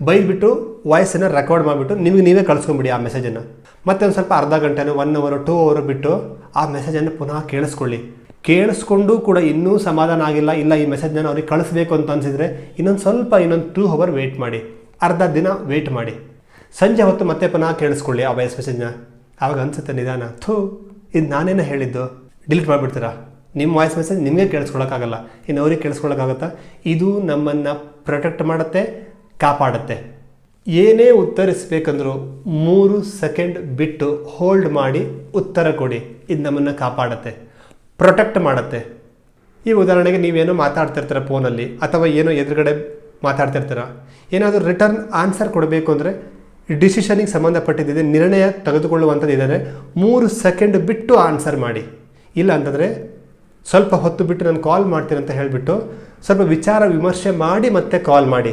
ಬೈದ್ಬಿಟ್ಟು ವಾಯ್ಸನ್ನು ರೆಕಾರ್ಡ್ ಮಾಡಿಬಿಟ್ಟು ನಿಮಗೆ ನೀವೇ ಕಳಿಸ್ಕೊಂಬಿಡಿ ಆ ಮೆಸೇಜನ್ನು ಮತ್ತೆ ಒಂದು ಸ್ವಲ್ಪ ಅರ್ಧ ಗಂಟೆನೋ ಒನ್ ಅವರು ಟೂ ಅವರು ಬಿಟ್ಟು ಆ ಮೆಸೇಜನ್ನು ಪುನಃ ಕೇಳಿಸ್ಕೊಳ್ಳಿ. ಕೇಳಿಸ್ಕೊಂಡು ಕೂಡ ಇನ್ನೂ ಸಮಾಧಾನ ಆಗಿಲ್ಲ, ಇಲ್ಲ ಈ ಮೆಸೇಜನ್ನು ಅವ್ರಿಗೆ ಕಳಿಸ್ಬೇಕು ಅಂತ ಅನಿಸಿದರೆ ಇನ್ನೊಂದು ಸ್ವಲ್ಪ, ಇನ್ನೊಂದು ಟೂ ಅವರ್ ವೆಯ್ಟ್ ಮಾಡಿ. ಅರ್ಧ ದಿನ ವೆಯ್ಟ್ ಮಾಡಿ. ಸಂಜೆ ಹೊತ್ತು ಮತ್ತೆ ಪುನಃ ಕೇಳಿಸ್ಕೊಳ್ಳಿ ಆ ವಾಯ್ಸ್ ಮೆಸೇಜ್ನ ಆವಾಗ ಅನಿಸುತ್ತೆ ನಿಧಾನ. ಥೂ, ಇದು ನಾನೇನೋ ಹೇಳಿದ್ದು? ಡಿಲೀಟ್ ಮಾಡಿಬಿಡ್ತೀರಾ? ನಿಮ್ಮ ವಾಯ್ಸ್ ಮೆಸೇಜ್ ನಿಮಗೆ ಕೇಳಿಸ್ಕೊಳ್ಳೋಕ್ಕಾಗಲ್ಲ ಇನ್ನು ಅವ್ರಿಗೆ ಕೇಳಿಸ್ಕೊಳ್ಳೋಕ್ಕಾಗತ್ತಾ ಇದು ನಮ್ಮನ್ನು ಪ್ರೊಟೆಕ್ಟ್ ಮಾಡುತ್ತೆ, ಕಾಪಾಡುತ್ತೆ. ಏನೇ ಉತ್ತರಿಸಬೇಕಂದ್ರೂ ಮೂರು ಸೆಕೆಂಡ್ ಬಿಟ್ಟು ಹೋಲ್ಡ್ ಮಾಡಿ ಉತ್ತರ ಕೊಡಿ. ಇದು ನಮ್ಮನ್ನು ಕಾಪಾಡುತ್ತೆ. ಪ್ರೊಟೆಕ್ಟ್ ಮಾಡುತ್ತೆ. ಈ ಉದಾಹರಣೆಗೆ ನೀವೇನೋ ಮಾತಾಡ್ತಿರ್ತೀರ ಫೋನಲ್ಲಿ ಅಥವಾ ಏನೋ ಎದುರುಗಡೆ ಮಾತಾಡ್ತಿರ್ತೀರ. ಏನಾದರೂ ರಿಟರ್ನ್ ಆನ್ಸರ್ ಕೊಡಬೇಕು ಅಂದರೆ ಡಿಸಿಷನಿಗೆ ಸಂಬಂಧಪಟ್ಟಿದ್ದಿದೆ, ನಿರ್ಣಯ ತೆಗೆದುಕೊಳ್ಳುವಂಥದ್ದು ಇದ್ದಾರೆ ಮೂರು ಸೆಕೆಂಡ್ ಬಿಟ್ಟು ಆನ್ಸರ್ ಮಾಡಿ. ಇಲ್ಲ ಅಂತಂದರೆ ಸ್ವಲ್ಪ ಹೊತ್ತು ಬಿಟ್ಟು ನಾನು ಕಾಲ್ ಮಾಡ್ತೀನಿ ಅಂತ ಹೇಳಿಬಿಟ್ಟು ಸ್ವಲ್ಪ ವಿಚಾರ ವಿಮರ್ಶೆ ಮಾಡಿ ಮತ್ತೆ ಕಾಲ್ ಮಾಡಿ.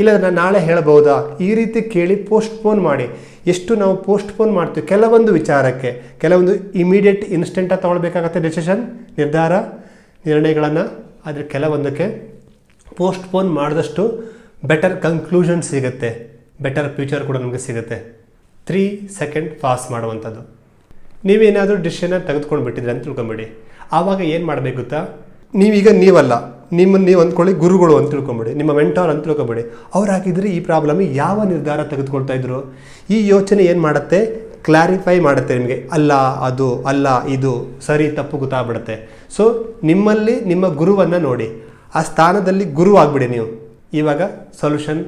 ಇಲ್ಲ ನಾನು ನಾಳೆ ಹೇಳ್ಬೋದಾ ಈ ರೀತಿ ಕೇಳಿ ಪೋಸ್ಟ್ಪೋನ್ ಮಾಡಿ. ಎಷ್ಟು ನಾವು ಪೋಸ್ಟ್ಪೋನ್ ಮಾಡ್ತೀವಿ? ಕೆಲವೊಂದು ವಿಚಾರಕ್ಕೆ, ಕೆಲವೊಂದು ಇಮಿಡಿಯೇಟ್ ಇನ್ಸ್ಟೆಂಟಾಗಿ ತೊಗೊಳ್ಬೇಕಾಗತ್ತೆ ಡಿಸಿಷನ್ ನಿರ್ಧಾರ, ನಿರ್ಣಯಗಳನ್ನು. ಆದರೆ ಕೆಲವೊಂದಕ್ಕೆ ಪೋಸ್ಟ್ಪೋನ್ ಮಾಡಿದಷ್ಟು ಬೆಟರ್ ಕನ್ಕ್ಲೂಷನ್ ಸಿಗುತ್ತೆ. ಬೆಟರ್ ಫ್ಯೂಚರ್ ಕೂಡ ನಮಗೆ ಸಿಗುತ್ತೆ. ತ್ರೀ ಸೆಕೆಂಡ್ ಪಾಸ್ ಮಾಡುವಂಥದ್ದು. ನೀವೇನಾದರೂ ಡಿಸಿಷನ್ನ ತೆಗೆದುಕೊಂಡು ಬಿಟ್ಟಿದ್ರೆ ಅಂತ ತಿಳ್ಕೊಂಬಿಡಿ. ಆವಾಗ ಏನು ಮಾಡಬೇಕು ಗೊತ್ತಾ? ನೀವೀಗ ನೀವಲ್ಲ. ನಿಮ್ಮನ್ನು ನೀವು ಅಂದ್ಕೊಳ್ಳಿ ಗುರುಗಳು ಅಂತ ತಿಳ್ಕೊಬೇಡಿ. ನಿಮ್ಮ ಮೆಂಟಾರ್ ಅಂತ ತಿಳ್ಕೊಬೇಡಿ. ಅವ್ರು ಹಾಕಿದರೆ ಈ ಪ್ರಾಬ್ಲಮ್ ಯಾವ ನಿರ್ಧಾರ ತೆಗೆದುಕೊಳ್ತಾ ಇದ್ರು? ಈ ಯೋಚನೆ ಏನು ಮಾಡುತ್ತೆ? ಕ್ಲಾರಿಫೈ ಮಾಡುತ್ತೆ ನಿಮಗೆ. ಅಲ್ಲ, ಅದು, ಅಲ್ಲ, ಇದು, ಸರಿ, ತಪ್ಪು ಗೊತ್ತಾಗ್ಬಿಡುತ್ತೆ. ಸೊ ನಿಮ್ಮಲ್ಲಿ ನಿಮ್ಮ ಗುರುವನ್ನು ನೋಡಿ. ಆ ಸ್ಥಾನದಲ್ಲಿ ಗುರು ಆಗಿಬಿಡಿ ನೀವು. ಇವಾಗ ಸೊಲ್ಯೂಷನ್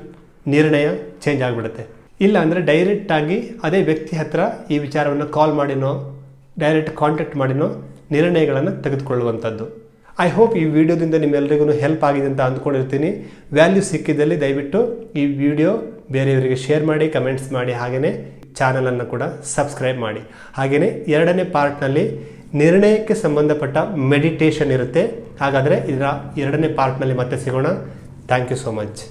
ನಿರ್ಣಯ ಚೇಂಜ್ ಆಗಿಬಿಡುತ್ತೆ. ಇಲ್ಲ ಅಂದರೆ ಡೈರೆಕ್ಟಾಗಿ ಅದೇ ವ್ಯಕ್ತಿ ಹತ್ರ ಈ ವಿಚಾರವನ್ನು ಕಾಲ್ ಮಾಡಿನೋ ಡೈರೆಕ್ಟ್ ಕಾಂಟ್ಯಾಕ್ಟ್ ಮಾಡಿನೋ ನಿರ್ಣಯಗಳನ್ನು ತೆಗೆದುಕೊಳ್ಳುವಂಥದ್ದು ಐ ಹೋಪ್ ಈ ವಿಡಿಯೋದಿಂದ ನಿಮ್ಮೆಲ್ಲರಿಗೂ ಹೆಲ್ಪ್ ಆಗಿದೆ ಅಂತ ಅಂದ್ಕೊಂಡಿರ್ತೀನಿ. ವ್ಯಾಲ್ಯೂ ಸಿಕ್ಕಿದಲ್ಲಿ ದಯವಿಟ್ಟು ಈ ವಿಡಿಯೋ ಬೇರೆಯವರಿಗೆ ಶೇರ್ ಮಾಡಿ ಕಮೆಂಟ್ಸ್ ಮಾಡಿ ಹಾಗೆಯೇ ಚಾನಲನ್ನು ಕೂಡ ಸಬ್ಸ್ಕ್ರೈಬ್ ಮಾಡಿ. ಹಾಗೆಯೇ ಎರಡನೇ ಪಾರ್ಟ್ನಲ್ಲಿ ನಿರ್ಣಯಕ್ಕೆ ಸಂಬಂಧಪಟ್ಟ ಮೆಡಿಟೇಷನ್ ಇರುತ್ತೆ. ಹಾಗಾದರೆ ಇದರ ಎರಡನೇ ಪಾರ್ಟ್ನಲ್ಲಿ ಮತ್ತೆ ಸಿಗೋಣ. Thank you so much